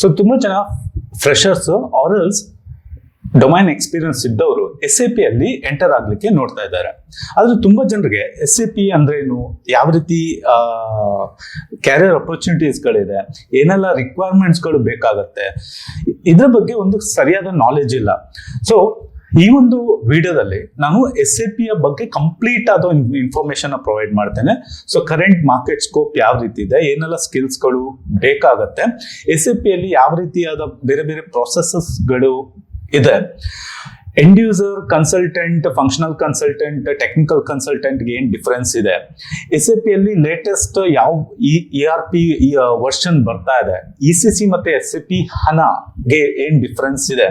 So ತುಂಬಾ ಜನ freshers or else domain experience ಇದ್ದವರು ಎಸ್ ಎ ಪಿ ಅಲ್ಲಿ ಎಂಟರ್ ಆಗ್ಲಿಕ್ಕೆ ನೋಡ್ತಾ ಇದ್ದಾರೆ. ಆದ್ರೆ ತುಂಬಾ ಜನರಿಗೆ ಎಸ್ ಎ ಪಿ ಅಂದ್ರೆ ಏನು ಯಾವ ರೀತಿ ಕ್ಯಾರಿಯರ್ ಅಪರ್ಚುನಿಟೀಸ್ಗಳಿದೆ ಏನೆಲ್ಲ ರಿಕ್ವೈರ್ಮೆಂಟ್ಸ್ಗಳು ಬೇಕಾಗತ್ತೆ? ಇದ್ರ ಬಗ್ಗೆ ಒಂದು ಸರಿಯಾದ ನಾಲೆಜ್ ಇಲ್ಲ. ಸೊ ಈ ಒಂದು ವಿಡಿಯೋದಲ್ಲಿ ನಾನು ಎಸ್ ಎ ಪಿಯ ಬಗ್ಗೆ ಕಂಪ್ಲೀಟ್ ಆದ ಇನ್ಫಾರ್ಮೇಶನ್ ಪ್ರೊವೈಡ್ ಮಾಡ್ತೇನೆ. ಸೊ ಕರೆಂಟ್ ಮಾರ್ಕೆಟ್ ಸ್ಕೋಪ್ ಯಾವ ರೀತಿ ಇದೆ, ಏನೆಲ್ಲ ಸ್ಕಿಲ್ಸ್ಗಳು ಬೇಕಾಗತ್ತೆ ಎಸ್ ಎ ಪಿಯಲ್ಲಿ ಯಾವ ರೀತಿಯಾದ ಬೇರೆ ಬೇರೆ ಪ್ರೊಸೆಸಸ್ಗಳು ಇದೆ? End user consultant functional consultant technical ಕನ್ಸಲ್ಟೆಂಟ್ಗೆ ಏನು ಡಿಫ್ರೆನ್ಸ್ ಇದೆ? ಎಸ್ ಎ ಪಿಯಲ್ಲಿ ಲೇಟೆಸ್ಟ್ ಯಾವ ಇ ಆರ್ ಪಿ ವರ್ಷನ್ ಬರ್ತಾ ಇದೆ? ಇ ಸಿ ಸಿ ಮತ್ತೆ ಎಸ್ ಎ ಪಿ ಹಣಗೆ ಏನು ಡಿಫ್ರೆನ್ಸ್ ಇದೆ?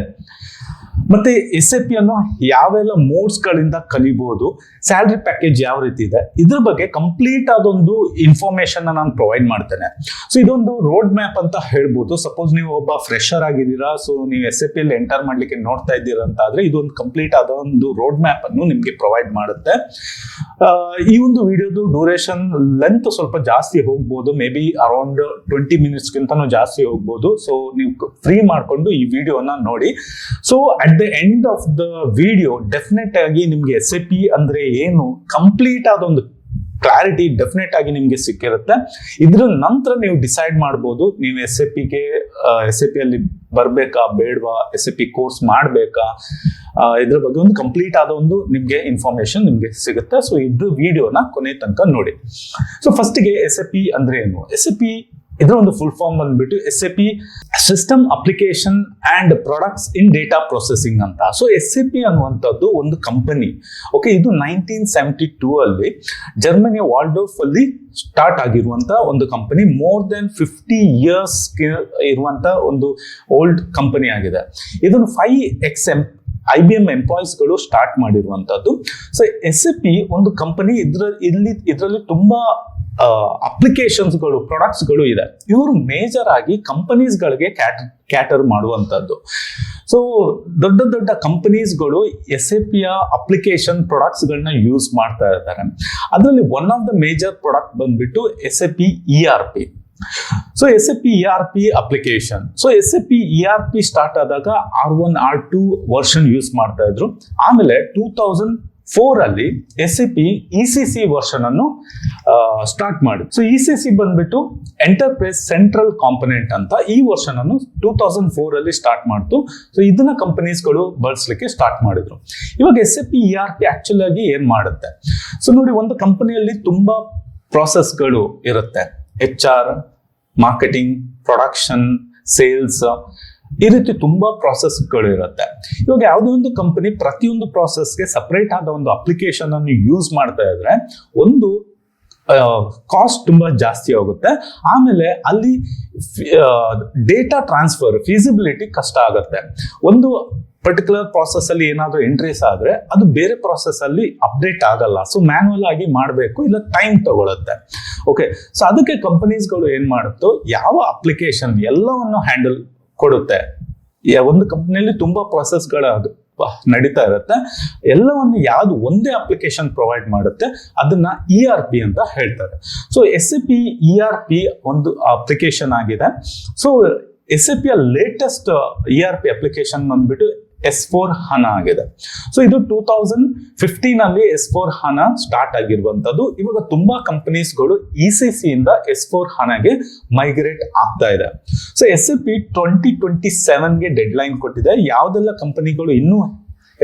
ಮತ್ತೆ ಎಸ್ ಎ ಪಿ ಅನ್ನು ಯಾವೆಲ್ಲ ಮೋಡ್ಸ್ ಗಳಿಂದ ಕಲಿಬಹುದು ಸ್ಯಾಲ್ರಿ ಪ್ಯಾಕೇಜ್ ಯಾವ ರೀತಿ ಇದೆ, ಇದ್ರ ಬಗ್ಗೆ ಕಂಪ್ಲೀಟ್ ಆದೊಂದು ಇನ್ಫಾರ್ಮೇಶನ್ ನಾನು ಪ್ರೊವೈಡ್ ಮಾಡ್ತೇನೆ. ಸೊ ಇದೊಂದು ರೋಡ್ ಮ್ಯಾಪ್ ಅಂತ ಹೇಳ್ಬೋದು. ಸಪೋಸ್ ನೀವು ಒಬ್ಬ ಫ್ರೆಶರ್ ಆಗಿದ್ದೀರಾ ಸೊ ನೀವು ಎಸ್ ಎ ಪಿ ಅಲ್ಲಿ ಎಂಟರ್ ಮಾಡ್ಲಿಕ್ಕೆ ನೋಡ್ತಾ ಇದ್ದೀರಾ ಅಂತ ಆದ್ರೆ ಇದೊಂದು ಕಂಪ್ಲೀಟ್ ಆದ ಒಂದು ರೋಡ್ ಮ್ಯಾಪ್ ಅನ್ನು ನಿಮ್ಗೆ ಪ್ರೊವೈಡ್ ಮಾಡುತ್ತೆ. ಈ ಒಂದು ವಿಡಿಯೋದು ಡ್ಯೂರೇಷನ್ ಲೆಂತ್ ಸ್ವಲ್ಪ ಜಾಸ್ತಿ ಹೋಗ್ಬೋದು ಮೇ ಬಿ ಅರೌಂಡ್ ಟ್ವೆಂಟಿ ಮಿನಿಟ್ಸ್ಗಿಂತನೂ ಜಾಸ್ತಿ ಹೋಗ್ಬೋದು. ಸೊ ನೀವು ಫ್ರೀ ಮಾಡ್ಕೊಂಡು ಈ ವಿಡಿಯೋನ ನೋಡಿ. So at the end of the video definite ಆಗಿ ನಿಮ್ಗೆ ಎಸ್ ಎ ಪಿ ಅಂದ್ರೆ ಏನು ಕಂಪ್ಲೀಟ್ ಆದ ಒಂದು ಕ್ಲಾರಿಟಿ ಡೆಫಿನೆಟ್ ಆಗಿ ನಿಮ್ಗೆ ಸಿಕ್ಕಿರುತ್ತೆ. ಇದ್ರ ನಂತರ ನೀವು ಡಿಸೈಡ್ ಮಾಡ್ಬೋದು, ನೀವು ಎಸ್ ಎ ಪಿಗೆ ಎಸ್ ಎ ಪಿ ಅಲ್ಲಿ ಬರ್ಬೇಕಾ, ಬೇಡವಾ ಎಸ್ ಎ ಪಿ ಕೋರ್ಸ್ ಮಾಡಬೇಕಾ ಇದ್ರ ಬಗ್ಗೆ ಒಂದು ಕಂಪ್ಲೀಟ್ ಆದ ಒಂದು ನಿಮ್ಗೆ ಇನ್ಫಾರ್ಮೇಶನ್ ನಿಮ್ಗೆ ಸಿಗುತ್ತೆ. ಸೊ ಇದು ವಿಡಿಯೋನ ಕೊನೆ ತನಕ ನೋಡಿ. ಸೊ ಫಸ್ಟಿಗೆ ಎಸ್ ಎ ಪಿ ಅಂದ್ರೆ ಏನು? ಎಸ್ ಎ ಪಿ ಇದರ ಒಂದು ಫುಲ್ ಫಾರ್ಮ್ ಬಂದ್ಬಿಟ್ಟು S A P system application and products in data processing ಅಂತ. ಸೊ ಎಸ್ ಎ ಪಿ ಅನ್ನುವಂಥದ್ದು ಒಂದು ಕಂಪನಿ ಓಕೆ ಇದು ನೈನ್ಟೀನ್ ಸೆವೆಂಟಿ ಟೂ ಅಲ್ಲಿ ಜರ್ಮನಿಯ ವಾಲ್ಡೋಫ್ ಅಲ್ಲಿ ಸ್ಟಾರ್ಟ್ ಆಗಿರುವಂತ ಒಂದು company more than fifty years ಇರುವಂತ ಒಂದು ಓಲ್ಡ್ ಕಂಪನಿ ಆಗಿದೆ. ಇದನ್ನು five ex M I B M ಎಂಪ್ಲಾಯೀಸ್ಗಳು start ಮಾಡಿರುವಂಥದ್ದು. ಸೊ ಎಸ್ ಎ ಪಿ ಒಂದು ಕಂಪನಿ ಇದ್ರ, ಇಲ್ಲಿ, ಇದರಲ್ಲಿ ತುಂಬಾ ಅಪ್ಲಿಕೇಶನ್ಸ್ಗಳು ಪ್ರಾಡಕ್ಟ್ಸ್ಗಳು ಇದೆ. ಇವರು ಮೇಜರ್ ಆಗಿ ಕಂಪನೀಸ್ಗಳಿಗೆ ಕ್ಯಾಟ್ ಕ್ಯಾಟರ್ ಮಾಡುವಂಥದ್ದು. ಸೊ ದೊಡ್ಡ ದೊಡ್ಡ ಕಂಪನೀಸ್ಗಳು ಎಸ್ ಎ ಪಿಯ ಅಪ್ಲಿಕೇಶನ್ ಪ್ರಾಡಕ್ಟ್ಸ್ಗಳನ್ನ ಯೂಸ್ ಮಾಡ್ತಾ ಇದ್ದಾರೆ. ಅದರಲ್ಲಿ one of the major product ಬಂದ್ಬಿಟ್ಟು S A P E R P so S A P E R P application so S A P E R P start ಆದಾಗ R one R two version use ಮಾಡ್ತಾ ಇದ್ರು. ಆಮೇಲೆ two thousand four ಅಲ್ಲಿ S A P E C C version ಅನ್ನು start ಮಾಡಿ. So E C C ಬಂದ್ಬಿಟ್ಟು enterprise central component ಅಂತ ಈ ವರ್ಷನ್ ಅನ್ನು ಟೂ ತೌಸಂಡ್ ಫೋರ್ ಅಲ್ಲಿ ಸ್ಟಾರ್ಟ್ ಮಾಡ್ತು. ಸೊ ಇದನ್ನ ಕಂಪನೀಸ್ಗಳು ಬಳಸಲಿಕ್ಕೆ ಸ್ಟಾರ್ಟ್ ಮಾಡಿದ್ರು. ಇವಾಗ S A P E R P actual ಆಗಿ ಏನ್ ಮಾಡುತ್ತೆ? ಸೊ ನೋಡಿ, ಒಂದು ಕಂಪನಿಯಲ್ಲಿ ತುಂಬಾ ಪ್ರಾಸೆಸ್ಗಳು ಇರುತ್ತೆ. H R marketing production sales ಈ ರೀತಿ ತುಂಬಾ ಪ್ರಾಸೆಸ್ಗಳು ಇರುತ್ತೆ. ಇವಾಗ ಯಾವುದೇ ಒಂದು ಕಂಪನಿ ಪ್ರತಿಯೊಂದು ಪ್ರಾಸೆಸ್ಗೆ ಸಪ್ರೇಟ್ ಆದ ಒಂದು ಅಪ್ಲಿಕೇಶನ್ ಅನ್ನು ಯೂಸ್ ಮಾಡ್ತಾ ಇದ್ರೆ ಒಂದು ಕಾಸ್ಟ್ ತುಂಬಾ ಜಾಸ್ತಿ ಆಗುತ್ತೆ. ಆಮೇಲೆ ಅಲ್ಲಿ ಡೇಟಾ ಟ್ರಾನ್ಸ್ಫರ್ ಫೀಸಿಬಿಲಿಟಿ ಕಷ್ಟ ಆಗುತ್ತೆ. ಒಂದು ಪರ್ಟಿಕ್ಯುಲರ್ ಪ್ರಾಸೆಸ್ ಅಲ್ಲಿ ಏನಾದರೂ ಎಂಟ್ರೀಸ್ ಆದ್ರೆ ಅದು ಬೇರೆ ಪ್ರಾಸೆಸ್ ಅಲ್ಲಿ ಅಪ್ಡೇಟ್ ಆಗಲ್ಲ. ಸೊ ಮ್ಯಾನ್ಯಲ್ ಆಗಿ ಮಾಡಬೇಕು, ಇಲ್ಲ ಟೈಮ್ ತಗೊಳುತ್ತೆ. ಓಕೆ ಸೊ ಅದಕ್ಕೆ ಕಂಪನೀಸ್ಗಳು ಏನ್ ಮಾಡುತ್ತೋ, ಯಾವ ಅಪ್ಲಿಕೇಶನ್ ಎಲ್ಲವನ್ನು ಹ್ಯಾಂಡಲ್ ಕೊಡುತ್ತೆ. ಒಂದು ಕಂಪ್ನಿಯಲ್ಲಿ ತುಂಬಾ ಪ್ರಾಸೆಸ್ಗಳ ನಡೀತಾ ಇರುತ್ತೆ. ಎಲ್ಲವನ್ನು ಯಾವ್ದು ಒಂದೇ ಅಪ್ಲಿಕೇಶನ್ ಪ್ರೊವೈಡ್ ಮಾಡುತ್ತೆ, ಅದನ್ನ ಇ ಆರ್ ಪಿ ಅಂತ ಹೇಳ್ತಾರೆ. So S A P E R P ಒಂದು ಅಪ್ಲಿಕೇಶನ್ ಆಗಿದೆ. ಸೊ ಎಸ್ ಎ ಪಿಯ latest E R P application ಬಂದ್ಬಿಟ್ಟು ಎಸ್ ಫೋರ್ ಹನ ಆಗಿದೆ. ಸೊ ಇದು ಟೂ ತೌಸಂಡ್ ಫಿಫ್ಟೀನ್ ಅಲ್ಲಿ ಎಸ್ ಫೋರ್ ಹನ ಸ್ಟಾರ್ಟ್ ಆಗಿರುವಂತದ್ದು ಇವಾಗ ತುಂಬಾ ಕಂಪನೀಸ್ಗಳು ಇ ಸಿ ಸಿ ಇಂದ ಎಸ್ ಫೋರ್ ಹಣಗೆ ಮೈಗ್ರೇಟ್ ಆಗ್ತಾ ಇದೆ. So S A P twenty twenty ಸೆವೆನ್ಗೆ deadline ಕೊಟ್ಟಿದೆ. ಯಾವುದೆಲ್ಲ ಕಂಪನಿಗಳು ಇನ್ನೂ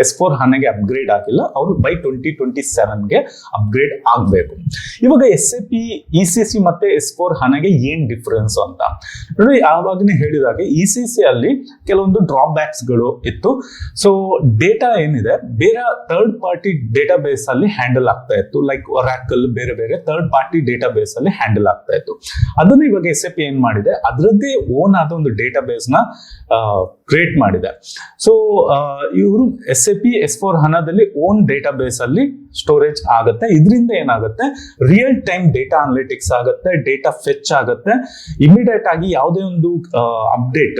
ಎಸ್ ಫೋರ್ ಹನಗೆ ಅಪ್ಗ್ರೇಡ್ ಆಗಿಲ್ಲ. ಅವರು ಬೈ ಟ್ವೆಂಟಿ ಟ್ವೆಂಟಿ ಸೆವೆನ್ಗೆ ಅಪ್ಗ್ರೇಡ್ ಆಗಬೇಕು. ಇವಾಗ S A P E C C ಮತ್ತೆ ಎಸ್ ಫೋರ್ ಹನಗೆ ಏನ್ ಡಿಫ್ರೆನ್ಸ್ ಅಂತ? ನೋಡಿ, ಆವಾಗನೇ ಹೇಳಿದಾಗೆ ಇ ಸಿ ಸಿ ಅಲ್ಲಿ ಕೆಲವೊಂದು ಡ್ರಾಬ್ಯಾಕ್ಸ್ಗಳು ಇತ್ತು. ಸೊ ಡೇಟಾ ಏನಿದೆ? ಬೇರೆ ಥರ್ಡ್ ಪಾರ್ಟಿ ಡೇಟಾ ಬೇಸ್ ಅಲ್ಲಿ ಹ್ಯಾಂಡಲ್ ಆಗ್ತಾ ಇತ್ತು. ಲೈಕ್ ಒರಾಕಲ್ ಬೇರೆ ಬೇರೆ ಥರ್ಡ್ ಪಾರ್ಟಿ ಡೇಟಾ ಬೇಸ್ ಅಲ್ಲಿ ಹ್ಯಾಂಡಲ್ ಆಗ್ತಾ ಇತ್ತು. ಅದನ್ನು ಇವಾಗ ಎಸ್ ಎ ಪಿ ಏನ್ ಮಾಡಿದೆ? ಅದರದ್ದೇ ಓನ್ ಆದ ಒಂದು ಡೇಟಾ ಬೇಸ್ನ ಕ್ರಿಯೇಟ್ ಮಾಡಿದೆ. ಸೊ ಇವರು S A P S four ಹಣದಲ್ಲಿ ಓನ್ ಡೇಟಾ ಬೇಸ್ ಅಲ್ಲಿ ಸ್ಟೋರೇಜ್ ಆಗುತ್ತೆ. ಇದರಿಂದ ಏನಾಗುತ್ತೆ? ರಿಯಲ್ ಟೈಮ್ ಡೇಟಾ ಅನಾಲಿಟಿಕ್ಸ್ ಆಗುತ್ತೆ ಡೇಟಾ ಫೆಚ್ ಆಗುತ್ತೆ. ಇಮಿಡಿಯೇಟ್ ಆಗಿ ಯಾವುದೇ ಒಂದು ಅಪ್ಡೇಟ್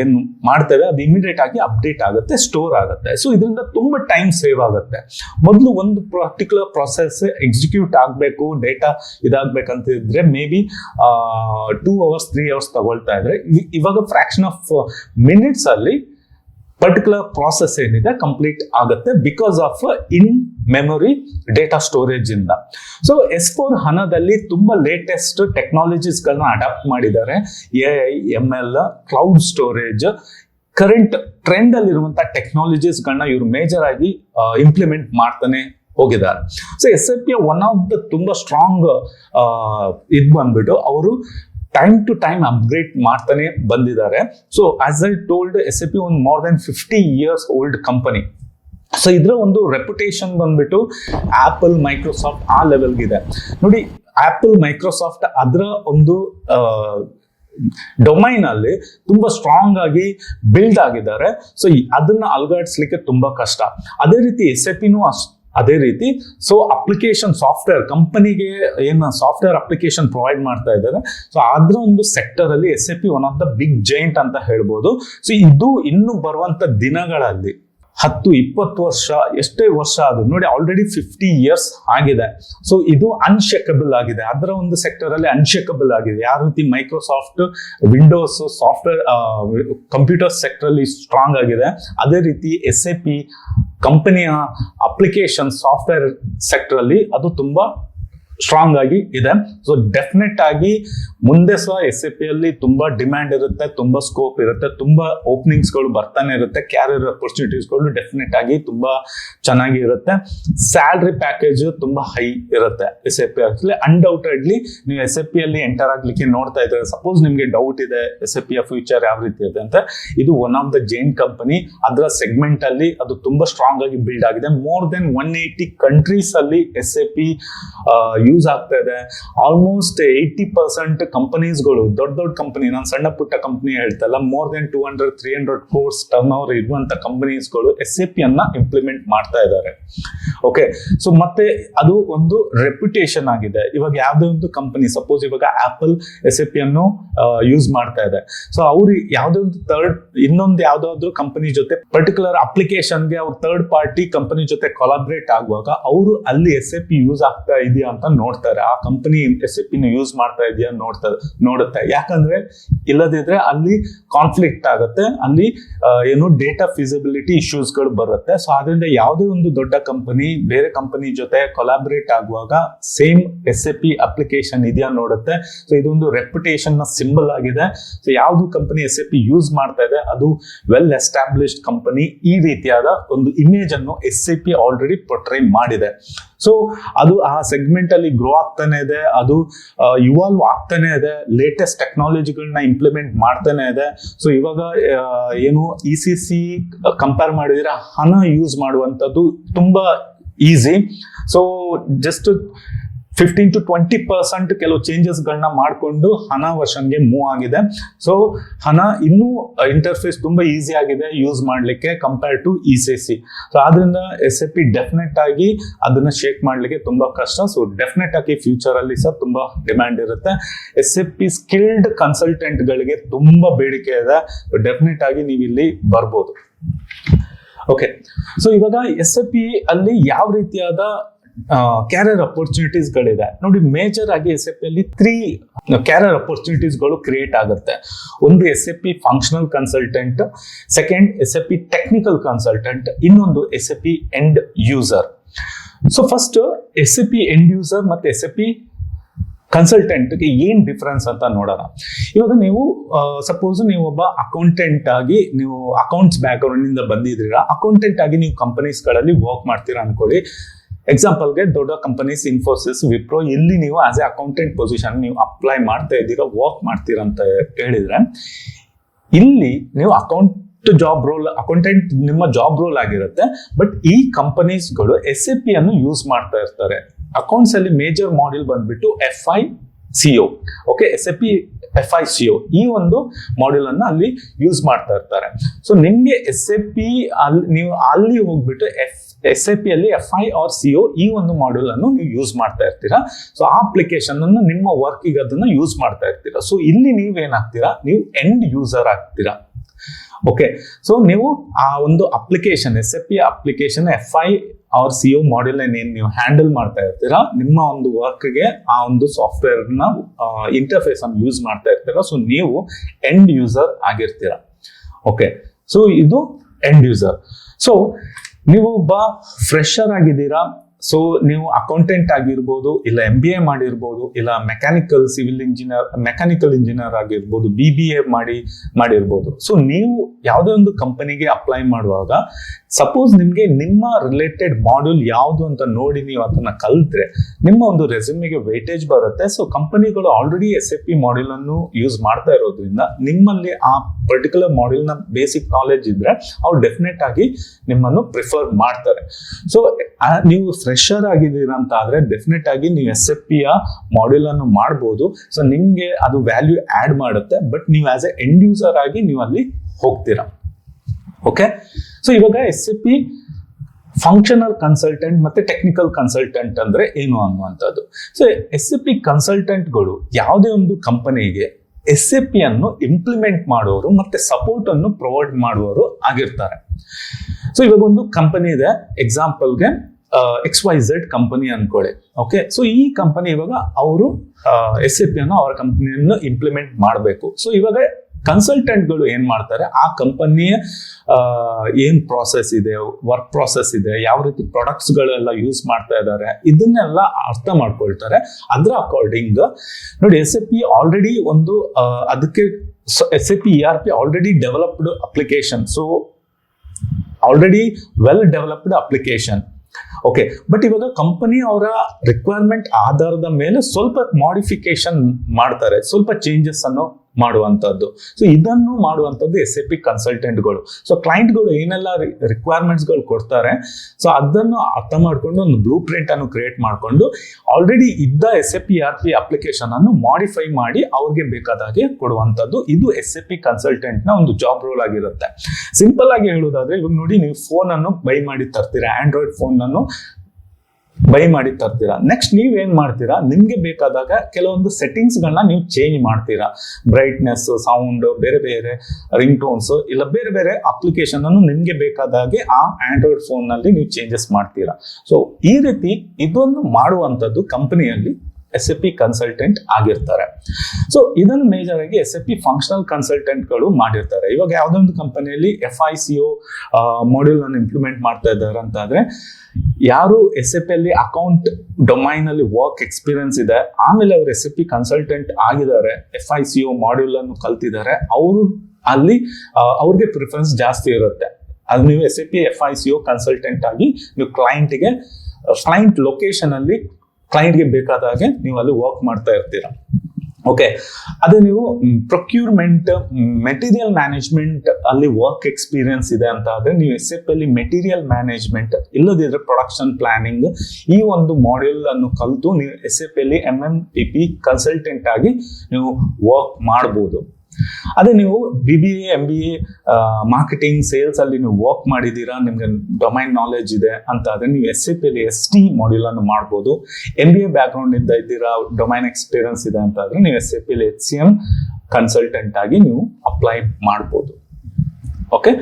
ಏನು ಮಾಡ್ತೇವೆ, ಅದು ಇಮಿಡಿಯೇಟ್ ಆಗಿ ಅಪ್ಡೇಟ್ ಆಗುತ್ತೆ ಸ್ಟೋರ್ ಆಗುತ್ತೆ. ಸೊ ಇದರಿಂದ ತುಂಬಾ ಟೈಮ್ ಸೇವ್ ಆಗುತ್ತೆ. ಮೊದಲು ಒಂದು ಪರ್ಟಿಕ್ಯುಲರ್ ಪ್ರೊಸೆಸ್ ಎಕ್ಸಿಕ್ಯೂಟ್ ಆಗಬೇಕು ಡೇಟಾ ಇದಾಗಬೇಕಂತ ಇದ್ರೆ maybe two hours three hours ತಗೊಳ್ತಾ ಇದ್ರೆ ಇವಾಗ ಫ್ರಾಕ್ಷನ್ ಆಫ್ ಮಿನಿಟ್ಸ್ ಅಲ್ಲಿ ಪರ್ಟಿಕ್ಯುಲರ್ ಪ್ರಾಸೆಸ್ ಏನಿದೆ ಕಂಪ್ಲೀಟ್ ಆಗುತ್ತೆ because of in memory data storage ಇಂದ. ಸೊ ಎಸ್ ಫೋರ್ ಹಣದಲ್ಲಿ ತುಂಬಾ ಲೇಟೆಸ್ಟ್ ಟೆಕ್ನಾಲಜೀಸ್ಗಳನ್ನ ಅಡಾಪ್ಟ್ ಮಾಡಿದ್ದಾರೆ. A I M L cloud storage current trend ಟೆಕ್ನಾಲಜೀಸ್ಗಳನ್ನು ಇವರು ಮೇಜರ್ ಆಗಿ ಇಂಪ್ಲಿಮೆಂಟ್ ಮಾಡ್ತಾನೆ ಹೋಗಿದ್ದಾರೆ. So S A P one of the ತುಂಬಾ ಸ್ಟ್ರಾಂಗ್ ಇದು ಬಂದ್ಬಿಟ್ಟು, ಅವರು ಟೈಮ್ ಟು ಟೈಮ್ ಅಪ್ಗ್ರೇಡ್ ಮಾಡ್ತಾನೆ ಬಂದಿದ್ದಾರೆ. So as I told S A P ಒಂದು more than fifty years old company so ಇದರ ಒಂದು ರೆಪ್ಯುಟೇಷನ್ ಬಂದ್ಬಿಟ್ಟು ಆಪಲ್ ಮೈಕ್ರೋಸಾಫ್ಟ್ ಆ ಲೆವೆಲ್ಗಿದೆ ನೋಡಿ ಆಪಲ್ ಮೈಕ್ರೋಸಾಫ್ಟ್ ಅದರ ಒಂದು ಡೊಮೈನ್ ಅಲ್ಲಿ ತುಂಬಾ ಸ್ಟ್ರಾಂಗ್ ಆಗಿ ಬಿಲ್ಡ್ ಆಗಿದ್ದಾರೆ. ಸೊ ಅದನ್ನ ಅಲ್ಗಾಡಿಸ್ಲಿಕ್ಕೆ ತುಂಬಾ ಕಷ್ಟ. ಅದೇ ರೀತಿ ಎಸ್ ಎ ಪಿನೂ ಅದೇ ರೀತಿ ಸೊ ಅಪ್ಲಿಕೇಶನ್ ಸಾಫ್ಟ್ವೇರ್ ಕಂಪನಿಗೆ ಏನು ಸಾಫ್ಟ್ವೇರ್ ಅಪ್ಲಿಕೇಶನ್ ಪ್ರೊವೈಡ್ ಮಾಡ್ತಾ ಇದ್ದಾರೆ ಸೊ ಅದರ ಒಂದು ಸೆಕ್ಟರ್ ಅಲ್ಲಿ S A P one of the big giant ಅಂತ ಹೇಳ್ಬೋದು. ಸೊ ಇದು ಇನ್ನು ಬರುವಂತ ದಿನಗಳಲ್ಲಿ ಹತ್ತು, ಇಪ್ಪತ್ತು ವರ್ಷ, ಎಷ್ಟೇ ವರ್ಷ ಆದ್ರೂ, ನೋಡಿ ಆಲ್ರೆಡಿ ಫಿಫ್ಟಿ ಇಯರ್ಸ್ ಆಗಿದೆ. ಸೊ ಇದು ಅನ್ಶೇಕಬಲ್ ಆಗಿದೆ. ಅದರ ಒಂದು ಸೆಕ್ಟರ್ ಅಲ್ಲಿ ಅನ್ಶೇಕಬಲ್ ಆಗಿದೆ. ಯಾವ ರೀತಿ Microsoft Windows software computer sector ಅಲ್ಲಿ ಸ್ಟ್ರಾಂಗ್ ಆಗಿದೆ, ಅದೇ ರೀತಿ ಎಸ್ ಎ ಪಿ ಕಂಪನಿಯ ಅಪ್ಲಿಕೇಶನ್ ಸಾಫ್ಟ್ವೇರ್ ಸೆಕ್ಟರ್ ಅಲ್ಲಿ ಅದು ತುಂಬಾ ಸ್ಟ್ರಾಂಗ್ ಆಗಿ ಇದೆ. ಸೊ ಡೆಫಿನೆಟ್ ಆಗಿ ಮುಂದೆ ಸಹ ಎಸ್ ಎ ಪಿ ಅಲ್ಲಿ ತುಂಬಾ ಡಿಮ್ಯಾಂಡ್ ಇರುತ್ತೆ, ತುಂಬಾ ಸ್ಕೋಪ್ ಇರುತ್ತೆ, ತುಂಬಾ ಓಪನಿಂಗ್ಸ್ಗಳು ಬರ್ತಾನೆ ಇರುತ್ತೆ ಕ್ಯಾರಿಯರ್ ಅಪರ್ಚುನಿಟೀಸ್ಗಳು ಡೆಫಿನೆಟ್ ಆಗಿ ತುಂಬಾ ಚೆನ್ನಾಗಿ ಇರುತ್ತೆ. ಸ್ಯಾಲ್ರಿ ಪ್ಯಾಕೇಜ್ ತುಂಬಾ ಹೈ ಇರುತ್ತೆ ಎಸ್ ಎ ಪಿ ಅಲ್ಲಿ. ಅನ್ಡೌಟೆಡ್ಲಿ ನೀವು ಎಸ್ ಎ ಪಿ ಅಲ್ಲಿ ಎಂಟರ್ ಆಗ್ಲಿಕ್ಕೆ ನೋಡ್ತಾ ಇದ್ರೆ ಸಪೋಸ್ ನಿಮ್ಗೆ ಡೌಟ್ ಇದೆ ಎಸ್ ಎ ಪಿಯ ಫ್ಯೂಚರ್ ಯಾವ ರೀತಿ ಇದೆ ಅಂತ, ಇದು one of the Jain company ಅದರ ಸೆಗ್ಮೆಂಟ್ ಅಲ್ಲಿ ಅದು ತುಂಬಾ ಸ್ಟ್ರಾಂಗ್ ಆಗಿ ಬಿಲ್ಡ್ ಆಗಿದೆ. More than one eighty countries ಅಲ್ಲಿ ಎಸ್ ಎ ಪಿ ಯೂಸ್ ಆಗ್ತಾ ಇದೆ. ಆಲ್ಮೋಸ್ಟ್ ಏಯ್ಟಿ ಪರ್ಸೆಂಟ್ ಕಂಪನೀಸ್ಗಳು ದೊಡ್ಡ ದೊಡ್ಡ ಕಂಪನಿ ನಾನು ಸಣ್ಣ ಪುಟ್ಟ company ಹೇಳ್ತಲ್ಲ more than two hundred three hundred crores turnover ಇರುವಂತ ಕಂಪನೀಸ್ಗಳು ಎಸ್ ಎ ಪಿ ಅನ್ನ ಇಂಪ್ಲಿಮೆಂಟ್ ಮಾಡ್ತಾ ಇದ್ದಾರೆ. ಓಕೆ ಸೊ ಮತ್ತೆ ಅದು ಒಂದು ರೆಪ್ಯುಟೇಷನ್ ಆಗಿದೆ. ಇವಾಗ ಯಾವುದೇ ಒಂದು ಕಂಪನಿ ಸಪೋಸ್ ಇವಾಗ ಆಪಲ್ ಎಸ್ ಎ ಪಿ ಅನ್ನು ಯೂಸ್ ಮಾಡ್ತಾ ಇದೆ. ಸೊ ಅವ್ರು ಯಾವುದೇ ಒಂದು ಥರ್ಡ್ ಇನ್ನೊಂದು ಯಾವ್ದಾದ್ರು ಕಂಪನಿ ಜೊತೆ ಪರ್ಟಿಕ್ಯುಲರ್ ಅಪ್ಲಿಕೇಶನ್ಗೆ ಅವ್ರ ಥರ್ಡ್ ಪಾರ್ಟಿ ಕಂಪನಿ ಜೊತೆ ಕೊಲಾಬ್ರೇಟ್ ಆಗುವಾಗ ಅವರು ಅಲ್ಲಿ ಎಸ್ ಎ ಪಿ ಯೂಸ್ ಆಗ್ತಾ ಇದೆಯಾ ಅಂತ ನೋಡ್ತಾರೆ. ಆ ಕಂಪನಿ ಎಸ್ ಎ ಪಿನ ಯೂಸ್ ಮಾಡ್ತಾ ಇದೆಯಾ ನೋಡ್ತಾ ನೋಡುತ್ತೆ. ಯಾಕಂದ್ರೆ ಇಲ್ಲದಿದ್ರೆ ಅಲ್ಲಿ ಕಾನ್ಫ್ಲಿಕ್ಟ್ ಆಗುತ್ತೆ. ಅಲ್ಲಿ ಏನು ಡೇಟಾ ಫಿಸಿಬಿಲಿಟಿ ಇಶ್ಯೂಸ್ಗಳು ಬರುತ್ತೆ. ಸೊ ಅದರಿಂದ ಯಾವುದೇ ಒಂದು ದೊಡ್ಡ ಕಂಪನಿ ಬೇರೆ ಕಂಪನಿ ಜೊತೆ ಕೊಲಾಬರೇಟ್ ಆಗುವಾಗ ಸೇಮ್ ಎಸ್ ಎ ಅಪ್ಲಿಕೇಶನ್ ಇದೆಯಾ ನೋಡುತ್ತೆ. ಸೊ ಇದೊಂದು ರೆಪ್ಯುಟೇಷನ್ನ ಸಿಂಬಲ್ ಆಗಿದೆ. ಸೊ ಯಾವುದು ಕಂಪನಿ ಎಸ್ ಎ ಯೂಸ್ ಮಾಡ್ತಾ ಇದೆ, ಅದು ವೆಲ್ ಎಸ್ಟಾಬ್ಲಿಷ್ಡ್ ಕಂಪನಿ ಈ ರೀತಿಯಾದ ಒಂದು ಇಮೇಜ್ ಅನ್ನು ಎಸ್ ಎ ಆಲ್ರೆಡಿ ಪೊಟ್ರೈ ಮಾಡಿದೆ. ಸೊ ಅದು ಆ ಸೆಗ್ಮೆಂಟ್ ಅಲ್ಲಿ ಗ್ರೋ ಆಗ್ತಾನೆ ಇದೆ, ಅದು ಇವಾಲ್ವ್ ಆಗ್ತಾನೆ ಇದೆ ಲೇಟೆಸ್ಟ್ ಟೆಕ್ನಾಲಜಿಗಳನ್ನ ಇಂಪ್ಲಿಮೆಂಟ್ ಮಾಡ್ತಾನೆ ಇದೆ. ಸೊ ಇವಾಗ ಏನು ಇ ಸಿ ಸಿ ಕಂಪೇರ್ ಮಾಡಿದ್ರೆ ಹಣ ಯೂಸ್ ಮಾಡುವಂಥದ್ದು ತುಂಬಾ easy so just fifteen to twenty percent ಕೆಲವು ಚೇಂಜಸ್ಗಳನ್ನ ಮಾಡಿಕೊಂಡು ಹಣ ವರ್ಷನ್ಗೆ ಮೂವ್ ಆಗಿದೆ. ಸೊ ಹಣ ಇನ್ನೂ ಇಂಟರ್ಫೇಸ್ ತುಂಬಾ ಈಸಿ ಆಗಿದೆ ಯೂಸ್ ಮಾಡಲಿಕ್ಕೆ compare to E C C so ಆದ್ರಿಂದ ಎಸ್ ಎ ಪಿ ಡೆಫಿನೆಟ್ ಆಗಿ ಅದನ್ನ ಶೇಕ್ ಮಾಡಲಿಕ್ಕೆ ತುಂಬಾ ಕಷ್ಟ. ಸೊ ಡೆಫಿನೆಟ್ ಆಗಿ ಫ್ಯೂಚರ್ ಅಲ್ಲಿ ಸಹ ತುಂಬಾ ಡಿಮ್ಯಾಂಡ್ ಇರುತ್ತೆ. S A P skilled consultant ಗಳಿಗೆ ತುಂಬಾ ಬೇಡಿಕೆ ಇದೆ. ಡೆಫಿನೆಟ್ ಆಗಿ ನೀವು ಇಲ್ಲಿ ಬರ್ಬೋದು. ಓಕೆ ಸೊ ಇವಾಗ ಎಸ್ ಎ ಪಿ ಅಲ್ಲಿ ಯಾವ ರೀತಿಯಾದ ಕ್ಯಾರಿಯರ್ ಅಪರ್ಚುನಿಟೀಸ್ಗಳಿದೆ ನೋಡಿ ಮೇಜರ್ ಆಗಿ ಎಸ್ ಎ ಪಿ ಅಲ್ಲಿ ತ್ರೀ ಕ್ಯಾರಿಯರ್ ಅಪರ್ಚುನಿಟೀಸ್ಗಳು ಕ್ರಿಯೇಟ್ ಆಗುತ್ತೆ. ಒಂದು S A P functional consultant second S A P technical consultant ಇನ್ನೊಂದು S A P end user so first S A P end user ಮತ್ತೆ S A P ಕನ್ಸಲ್ಟೆಂಟ್ಗೆ ಏನ್ difference ಅಂತ ನೋಡೋಣ. ಇವಾಗ ನೀವು ಸಪೋಸ್ ನೀವು ಒಬ್ಬ ಅಕೌಂಟೆಂಟ್ ಆಗಿ ನೀವು ಅಕೌಂಟ್ಸ್ ಬ್ಯಾಕ್ಗ್ರೌಂಡ್ ಇಂದ ಬಂದಿದ್ದೀರಾ. ಅಕೌಂಟೆಂಟ್ ಆಗಿ ನೀವು ಕಂಪನೀಸ್ಗಳಲ್ಲಿ ವರ್ಕ್ ಮಾಡ್ತೀರಾ ಅನ್ಕೊಳ್ಳಿ. ಎಕ್ಸಾಂಪಲ್ಗೆ ದೊಡ್ಡ ಕಂಪನೀಸ್ ಇನ್ಫೋಸಿಸ್ ವಿಪ್ರೋ ಇಲ್ಲಿ ನೀವು ಆಸ್ ಎ ಅಕೌಂಟೆಂಟ್ ಪೊಸಿಷನ್ ನೀವು ಅಪ್ಲೈ ಮಾಡ್ತಾ ಇದ್ದೀರಾ ವರ್ಕ್ ಮಾಡ್ತೀರಾ ಅಂತ ಹೇಳಿದ್ರೆ, ಇಲ್ಲಿ ನೀವು ಅಕೌಂಟ್ ಜಾಬ್ ರೋಲ್ ಅಕೌಂಟೆಂಟ್ ನಿಮ್ಮ ಜಾಬ್ ರೋಲ್ ಆಗಿರುತ್ತೆ ಬಟ್ ಈ ಕಂಪನೀಸ್ಗಳು ಎಸ್ ಎ ಪಿ ಅನ್ನು ಯೂಸ್ ಮಾಡ್ತಾ ಇರ್ತಾರೆ. ಅಕೌಂಟ್ಸ್ ಅಲ್ಲಿ ಮೇಜರ್ ಮಾಡ್ಯೂಲ್ ಬಂದ್ಬಿಟ್ಟು F I C okay S A P F I C ಈ ಒಂದು ಮಾಡ್ಯೂಲ್ ಅನ್ನು ಅಲ್ಲಿ ಯೂಸ್ ಮಾಡ್ತಾ ಇರ್ತಾರೆ. ಸೊ ನಿಮ್ಗೆ ಎಸ್ ಎ ಪಿ ಅಲ್ಲಿ ನೀವು ಅಲ್ಲಿ ಹೋಗ್ಬಿಟ್ಟು ಎಫ್ ಎಸ್ ಐ ಪಿ ಅಲ್ಲಿ ಎಫ್ ಐ ಆರ್ ಸಿ ಈ ಒಂದು ಮಾಡ್ಯೂಲ್ ಅನ್ನು ನೀವು ಯೂಸ್ ಮಾಡ್ತಾ ಇರ್ತೀರಾ. ಸೊ ಆ ಅಪ್ಲಿಕೇಶನ್ ಅನ್ನು ನಿಮ್ಮ ವರ್ಕಿಗೆ ಅದನ್ನ ಯೂಸ್ ಮಾಡ್ತಾ ಇರ್ತೀರಾ. ಸೊ ಇಲ್ಲಿ ನೀವೇನಾಗ್ತೀರಾ? ನೀವು ಎಂಡ್ ಯೂಸರ್ ಆಗ್ತೀರಾ. ಓಕೆ ಸೊ ನೀವು ಆ ಒಂದು application S A P application F I ಅವ್ರ ಸಿ ಒ ಮಾಡೆಲ್ ಏನ್ ನೀವು ಹ್ಯಾಂಡಲ್ ಮಾಡ್ತಾ ಇರ್ತೀರಾ? ನಿಮ್ಮ ಒಂದು ವರ್ಕ್ಗೆ ಆ ಒಂದು ಸಾಫ್ಟ್ವೇರ್ನ ಇಂಟರ್ಫೇಸ್ ಅನ್ನು ಯೂಸ್ ಮಾಡ್ತಾ ಇರ್ತೀರಾ. ಸೊ ನೀವು ಎಂಡ್ ಯೂಸರ್ ಆಗಿರ್ತೀರಾ. ಓಕೆ ಸೊ ಇದು ಎಂಡ್ ಯೂಸರ್ ಸೊ ನೀವು ಒಬ್ಬ ಫ್ರೆಶರ್ ಆಗಿದ್ದೀರಾ? ಸೊ ನೀವು ಅಕೌಂಟೆಂಟ್ ಆಗಿರ್ಬೋದು, ಇಲ್ಲ ಎಂ ಬಿ ಎ ಮಾಡಿರ್ಬೋದು, ಇಲ್ಲ mechanical civil engineer mechanical engineer ಆಗಿರ್ಬೋದು ಬಿ ಬಿ ಎ ಮಾಡಿ, ಮಾಡಿರ್ಬೋದು. ಸೊ ನೀವು ಯಾವುದೇ ಒಂದು ಕಂಪನಿಗೆ ಅಪ್ಲೈ ಮಾಡುವಾಗ ಸಪೋಸ್ ನಿಮಗೆ ನಿಮ್ಮ ರಿಲೇಟೆಡ್ ಮಾಡ್ಯೂಲ್ ಯಾವುದು ಅಂತ ನೋಡಿ ನೀವು ಅದನ್ನ ಕಲ್ತ್ರೆ, ನಿಮ್ಮ ಒಂದು ರೆಸ್ಯೂಮಿಗೆ ವೇಟೇಜ್ ಬರುತ್ತೆ. ಸೊ ಕಂಪನಿಗಳು already S A P module ಅನ್ನು ಯೂಸ್ ಮಾಡ್ತಾ ಇರೋದ್ರಿಂದ, ನಿಮ್ಮಲ್ಲಿ ಆ ಪರ್ಟಿಕ್ಯುಲರ್ ಮಾಡ್ಯೂಲ್ನ ಬೇಸಿಕ್ ನಾಲೆಜ್ ಇದ್ರೆ, ಅವ್ರು ಡೆಫಿನೆಟ್ ಆಗಿ ನಿಮ್ಮನ್ನು ಪ್ರಿಫರ್ ಮಾಡ್ತಾರೆ. ಸೊ ನೀವು ಫ್ರೆಶರ್ ಆಗಿದ್ದೀರಾ ಅಂತ ಆದ್ರೆ ಡೆಫಿನೆಟ್ ಆಗಿ ನೀವು ಎಸ್ ಎಫ್ ಪಿಯ ಮಾಡ್ಯೂಲ್ ಅನ್ನು ಮಾಡ್ಬೋದು. ಸೊ ನಿಮ್ಗೆ ಅದು ವ್ಯಾಲ್ಯೂ ಆಡ್ ಮಾಡುತ್ತೆ ಬಟ್ ನೀವು ಆಸ್ ಎ ಎಂಡ್ ಯೂಸರ್ ಆಗಿ ನೀವು ಅಲ್ಲಿ ಹೋಗ್ತೀರಾ. ಓಕೆ ಸೊ ಇವಾಗ S A P functional consultant ಮತ್ತೆ ಟೆಕ್ನಿಕಲ್ ಕನ್ಸಲ್ಟೆಂಟ್ ಅಂದ್ರೆ ಏನು ಅನ್ನುವಂಥದ್ದು. ಸೊ ಎಸ್ ಎ ಪಿ ಕನ್ಸಲ್ಟೆಂಟ್ಗಳು ಯಾವುದೇ ಒಂದು ಕಂಪನಿಗೆ ಎಸ್ ಎ ಪಿ ಅನ್ನು ಇಂಪ್ಲಿಮೆಂಟ್ ಮಾಡುವವರು ಮತ್ತೆ ಸಪೋರ್ಟ್ ಅನ್ನು ಪ್ರೊವೈಡ್ ಮಾಡುವವರು ಆಗಿರ್ತಾರೆ. ಸೊ ಇವಾಗ ಒಂದು ಕಂಪನಿ ಇದೆ ಎಕ್ಸಾಂಪಲ್ಗೆ ಎಕ್ಸ್ ವೈ ಝೆಡ್ ಕಂಪನಿ ಅನ್ಕೊಳ್ಳಿ ಓಕೆ ಸೊ ಈ ಕಂಪನಿ ಇವಾಗ ಅವರು ಎಸ್ ಎ ಪಿ ಅನ್ನು ಅವರ ಕಂಪನಿಯನ್ನು ಇಂಪ್ಲಿಮೆಂಟ್ ಮಾಡಬೇಕು. ಸೊ ಇವಾಗ ಕನ್ಸಲ್ಟೆಂಟ್ಗಳು ಏನ್ ಮಾಡ್ತಾರೆ? ಆ ಕಂಪನಿಯ ಏನ್ ಪ್ರಾಸೆಸ್ ಇದೆ ವರ್ಕ್ ಪ್ರಾಸೆಸ್ ಇದೆ, ಯಾವ ರೀತಿ ಪ್ರಾಡಕ್ಟ್ಸ್ ಗಳೆಲ್ಲ ಯೂಸ್ ಮಾಡ್ತಾ ಇದ್ದಾರೆ, ಇದನ್ನೆಲ್ಲ ಅರ್ಥ ಮಾಡ್ಕೊಳ್ತಾರೆ. ಅದ್ರ ಅಕಾರ್ಡಿಂಗ್ ನೋಡಿ ಎಸ್ ಎ ಪಿ ಆಲ್ರೆಡಿ ಒಂದು ಅದಕ್ಕೆ S A P E R P already developed application so already well developed application okay but ಇವಾಗ ಕಂಪನಿ ಅವರ ರಿಕ್ವೈರ್ಮೆಂಟ್ ಆಧಾರದ ಮೇಲೆ ಸ್ವಲ್ಪ ಮಾಡಿಫಿಕೇಶನ್ ಮಾಡ್ತಾರೆ ಸ್ವಲ್ಪ ಚೇಂಜಸ್ ಅನ್ನು ಮಾಡುವಂತದ್ದು ಸೊ ಇದನ್ನು ಮಾಡುವಂತದ್ದು ಎಸ್ ಎ ಪಿ ಕನ್ಸಲ್ಟೆಂಟ್ಗಳು ಸೊ ಕ್ಲೈಂಟ್ಗಳು ಏನೆಲ್ಲ ರಿಕ್ವೈರ್ಮೆಂಟ್ಸ್ಗಳು ಕೊಡ್ತಾರೆ ಸೊ ಅದನ್ನು ಅರ್ಥ ಮಾಡ್ಕೊಂಡು ಒಂದು ಬ್ಲೂ ಪ್ರಿಂಟ್ ಅನ್ನು ಕ್ರಿಯೇಟ್ ಮಾಡಿಕೊಂಡು ಆಲ್ರೆಡಿ ಇದ್ದ S A P R P application ಅನ್ನು ಮಾಡಿಫೈ ಮಾಡಿ ಅವ್ರಿಗೆ ಬೇಕಾದ ಹಾಗೆ ಕೊಡುವಂಥದ್ದು. ಇದು ಎಸ್ ಎ ಪಿ ಕನ್ಸಲ್ಟೆಂಟ್ ಒಂದು ಜಾಬ್ ರೋಲ್ ಆಗಿರುತ್ತೆ. ಸಿಂಪಲ್ ಆಗಿ ಹೇಳೋದಾದ್ರೆ ಇವಾಗ ನೋಡಿ ನೀವು ಫೋನ್ ಅನ್ನು ಬೈ ಮಾಡಿ ತರ್ತೀರಾ ಆಂಡ್ರಾಯ್ಡ್ ಫೋನ್ ಅನ್ನು ಬೈ ಮಾಡಿ ತರ್ತೀರಾ? ನೆಕ್ಸ್ಟ್ ನೀವ್ ಏನ್ ಮಾಡ್ತೀರಾ? ನಿಮಗೆ ಬೇಕಾದಾಗ ಕೆಲವೊಂದು ಸೆಟ್ಟಿಂಗ್ಸ್ ಗಳನ್ನ ನೀವು ಚೇಂಜ್ ಮಾಡ್ತೀರಾ. ಬ್ರೈಟ್ನೆಸ್ ಸೌಂಡ್ ಬೇರೆ ಬೇರೆ ರಿಂಗ್ ಟೋನ್ಸ್ ಇಲ್ಲ ಬೇರೆ ಬೇರೆ ಅಪ್ಲಿಕೇಶನ್ ಅನ್ನು ನಿಮ್ಗೆ ಬೇಕಾದಾಗೆ ಆ ಆಂಡ್ರಾಯ್ಡ್ ಫೋನ್ನಲ್ಲಿ ನೀವು ಚೇಂಜಸ್ ಮಾಡ್ತೀರಾ. ಸೊ ಈ ರೀತಿ ಇದೊಂದು ಮಾಡುವಂತದ್ದು ಕಂಪನಿಯಲ್ಲಿ ಎಸ್ ಎ ಪಿ ಕನ್ಸಲ್ಟೆಂಟ್ ಆಗಿರ್ತಾರೆ. ಸೊ ಇದನ್ನು ಮೇಜರ್ ಆಗಿ ಎಸ್ ಎ ಪಿ ಫಂಕ್ಷನಲ್ ಕನ್ಸಲ್ಟೆಂಟ್ಗಳು ಮಾಡಿರ್ತಾರೆ. ಇವಾಗ ಯಾವುದೋ ಒಂದು ಕಂಪನಿಯಲ್ಲಿ F I C O module ಅನ್ನು ಇಂಪ್ಲಿಮೆಂಟ್ ಮಾಡ್ತಾ ಇದ್ದಾರೆ ಅಂತ ಯಾರು ಎಸ್ ಎ ಪಿ ಅಲ್ಲಿ ಅಕೌಂಟ್ ಡೊಮೈನ್ ಅಲ್ಲಿ ವರ್ಕ್ ಎಕ್ಸ್ಪೀರಿಯನ್ಸ್ ಇದೆ, ಆಮೇಲೆ ಅವರು ಎಸ್ ಎ ಪಿ ಕನ್ಸಲ್ಟೆಂಟ್ ಆಗಿದ್ದಾರೆ F I C O module ಅನ್ನು ಕಲ್ತಿದ್ದಾರೆ, ಅವರು ಅಲ್ಲಿ ಅವ್ರಿಗೆ ಪ್ರಿಫರೆನ್ಸ್ ಜಾಸ್ತಿ ಇರುತ್ತೆ. ಅದು ನೀವು S A P F I C O consultant ಆಗಿ ನೀವು ಕ್ಲೈಂಟ್ಗೆ ಕ್ಲೈಂಟ್ ಲೊಕೇಶನ್ ಅಲ್ಲಿ ಕ್ಲೈಂಟ್ಗೆ ಬೇಕಾದ ಹಾಗೆ ನೀವು ಅಲ್ಲಿ ವರ್ಕ್ ಮಾಡ್ತಾ ಇರ್ತೀರಾ. ಓಕೆ ಅದೇ ನೀವು ಪ್ರೊಕ್ಯೂರ್ಮೆಂಟ್ ಮೆಟೀರಿಯಲ್ ಮ್ಯಾನೇಜ್ಮೆಂಟ್ ಅಲ್ಲಿ ವರ್ಕ್ ಎಕ್ಸ್ಪೀರಿಯನ್ಸ್ ಇದೆ ಅಂತ ಆದ್ರೆ ನೀವು ಎಸ್ ಎಫ್ ಅಲ್ಲಿ ಮೆಟೀರಿಯಲ್ ಮ್ಯಾನೇಜ್ಮೆಂಟ್ ಇಲ್ಲದಿದ್ರೆ ಪ್ರೊಡಕ್ಷನ್ ಪ್ಲಾನಿಂಗ್ ಈ ಒಂದು ಮಾಡ್ಯೂಲ್ ಅನ್ನು ಕಲಿತು ನೀವು ಎಸ್ ಎಫ್ ಅಲ್ಲಿ M M P P consultant ಆಗಿ ನೀವು ವರ್ಕ್ ಮಾಡ್ಬೋದು. ಅದೇ ನೀವು B B A M B A marketing sales ಅಲ್ಲಿ ನೀವು ವರ್ಕ್ ಮಾಡಿದ್ದೀರಾ, ನಿಮ್ಗೆ ಡೊಮೈನ್ ನಾಲೆಜ್ ಇದೆ ಅಂತ ಆದ್ರೆ ನೀವು ಎಸ್ ಎ ಪಿ ಅಲ್ಲಿ ಎಸ್ ಟಿ ಮಾಡ್ಯೂಲ್ ಅನ್ನು ಮಾಡ್ಬೋದು. M B A background ಇಂದ ಇದ್ದೀರಾ ಡೊಮೈನ್ ಎಕ್ಸ್ಪೀರಿಯನ್ಸ್ ಇದೆ ಅಂತ ಆದ್ರೆ ನೀವು ಎಸ್ ಎ ಪಿ ಅಲ್ಲಿ ಎಚ್ ಸಿ ಎಂ ಕನ್ಸಲ್ಟೆಂಟ್ ಆಗಿ ನೀವು ಅಪ್ಲೈ ಮಾಡ್ಬೋದು. ಓಕೆ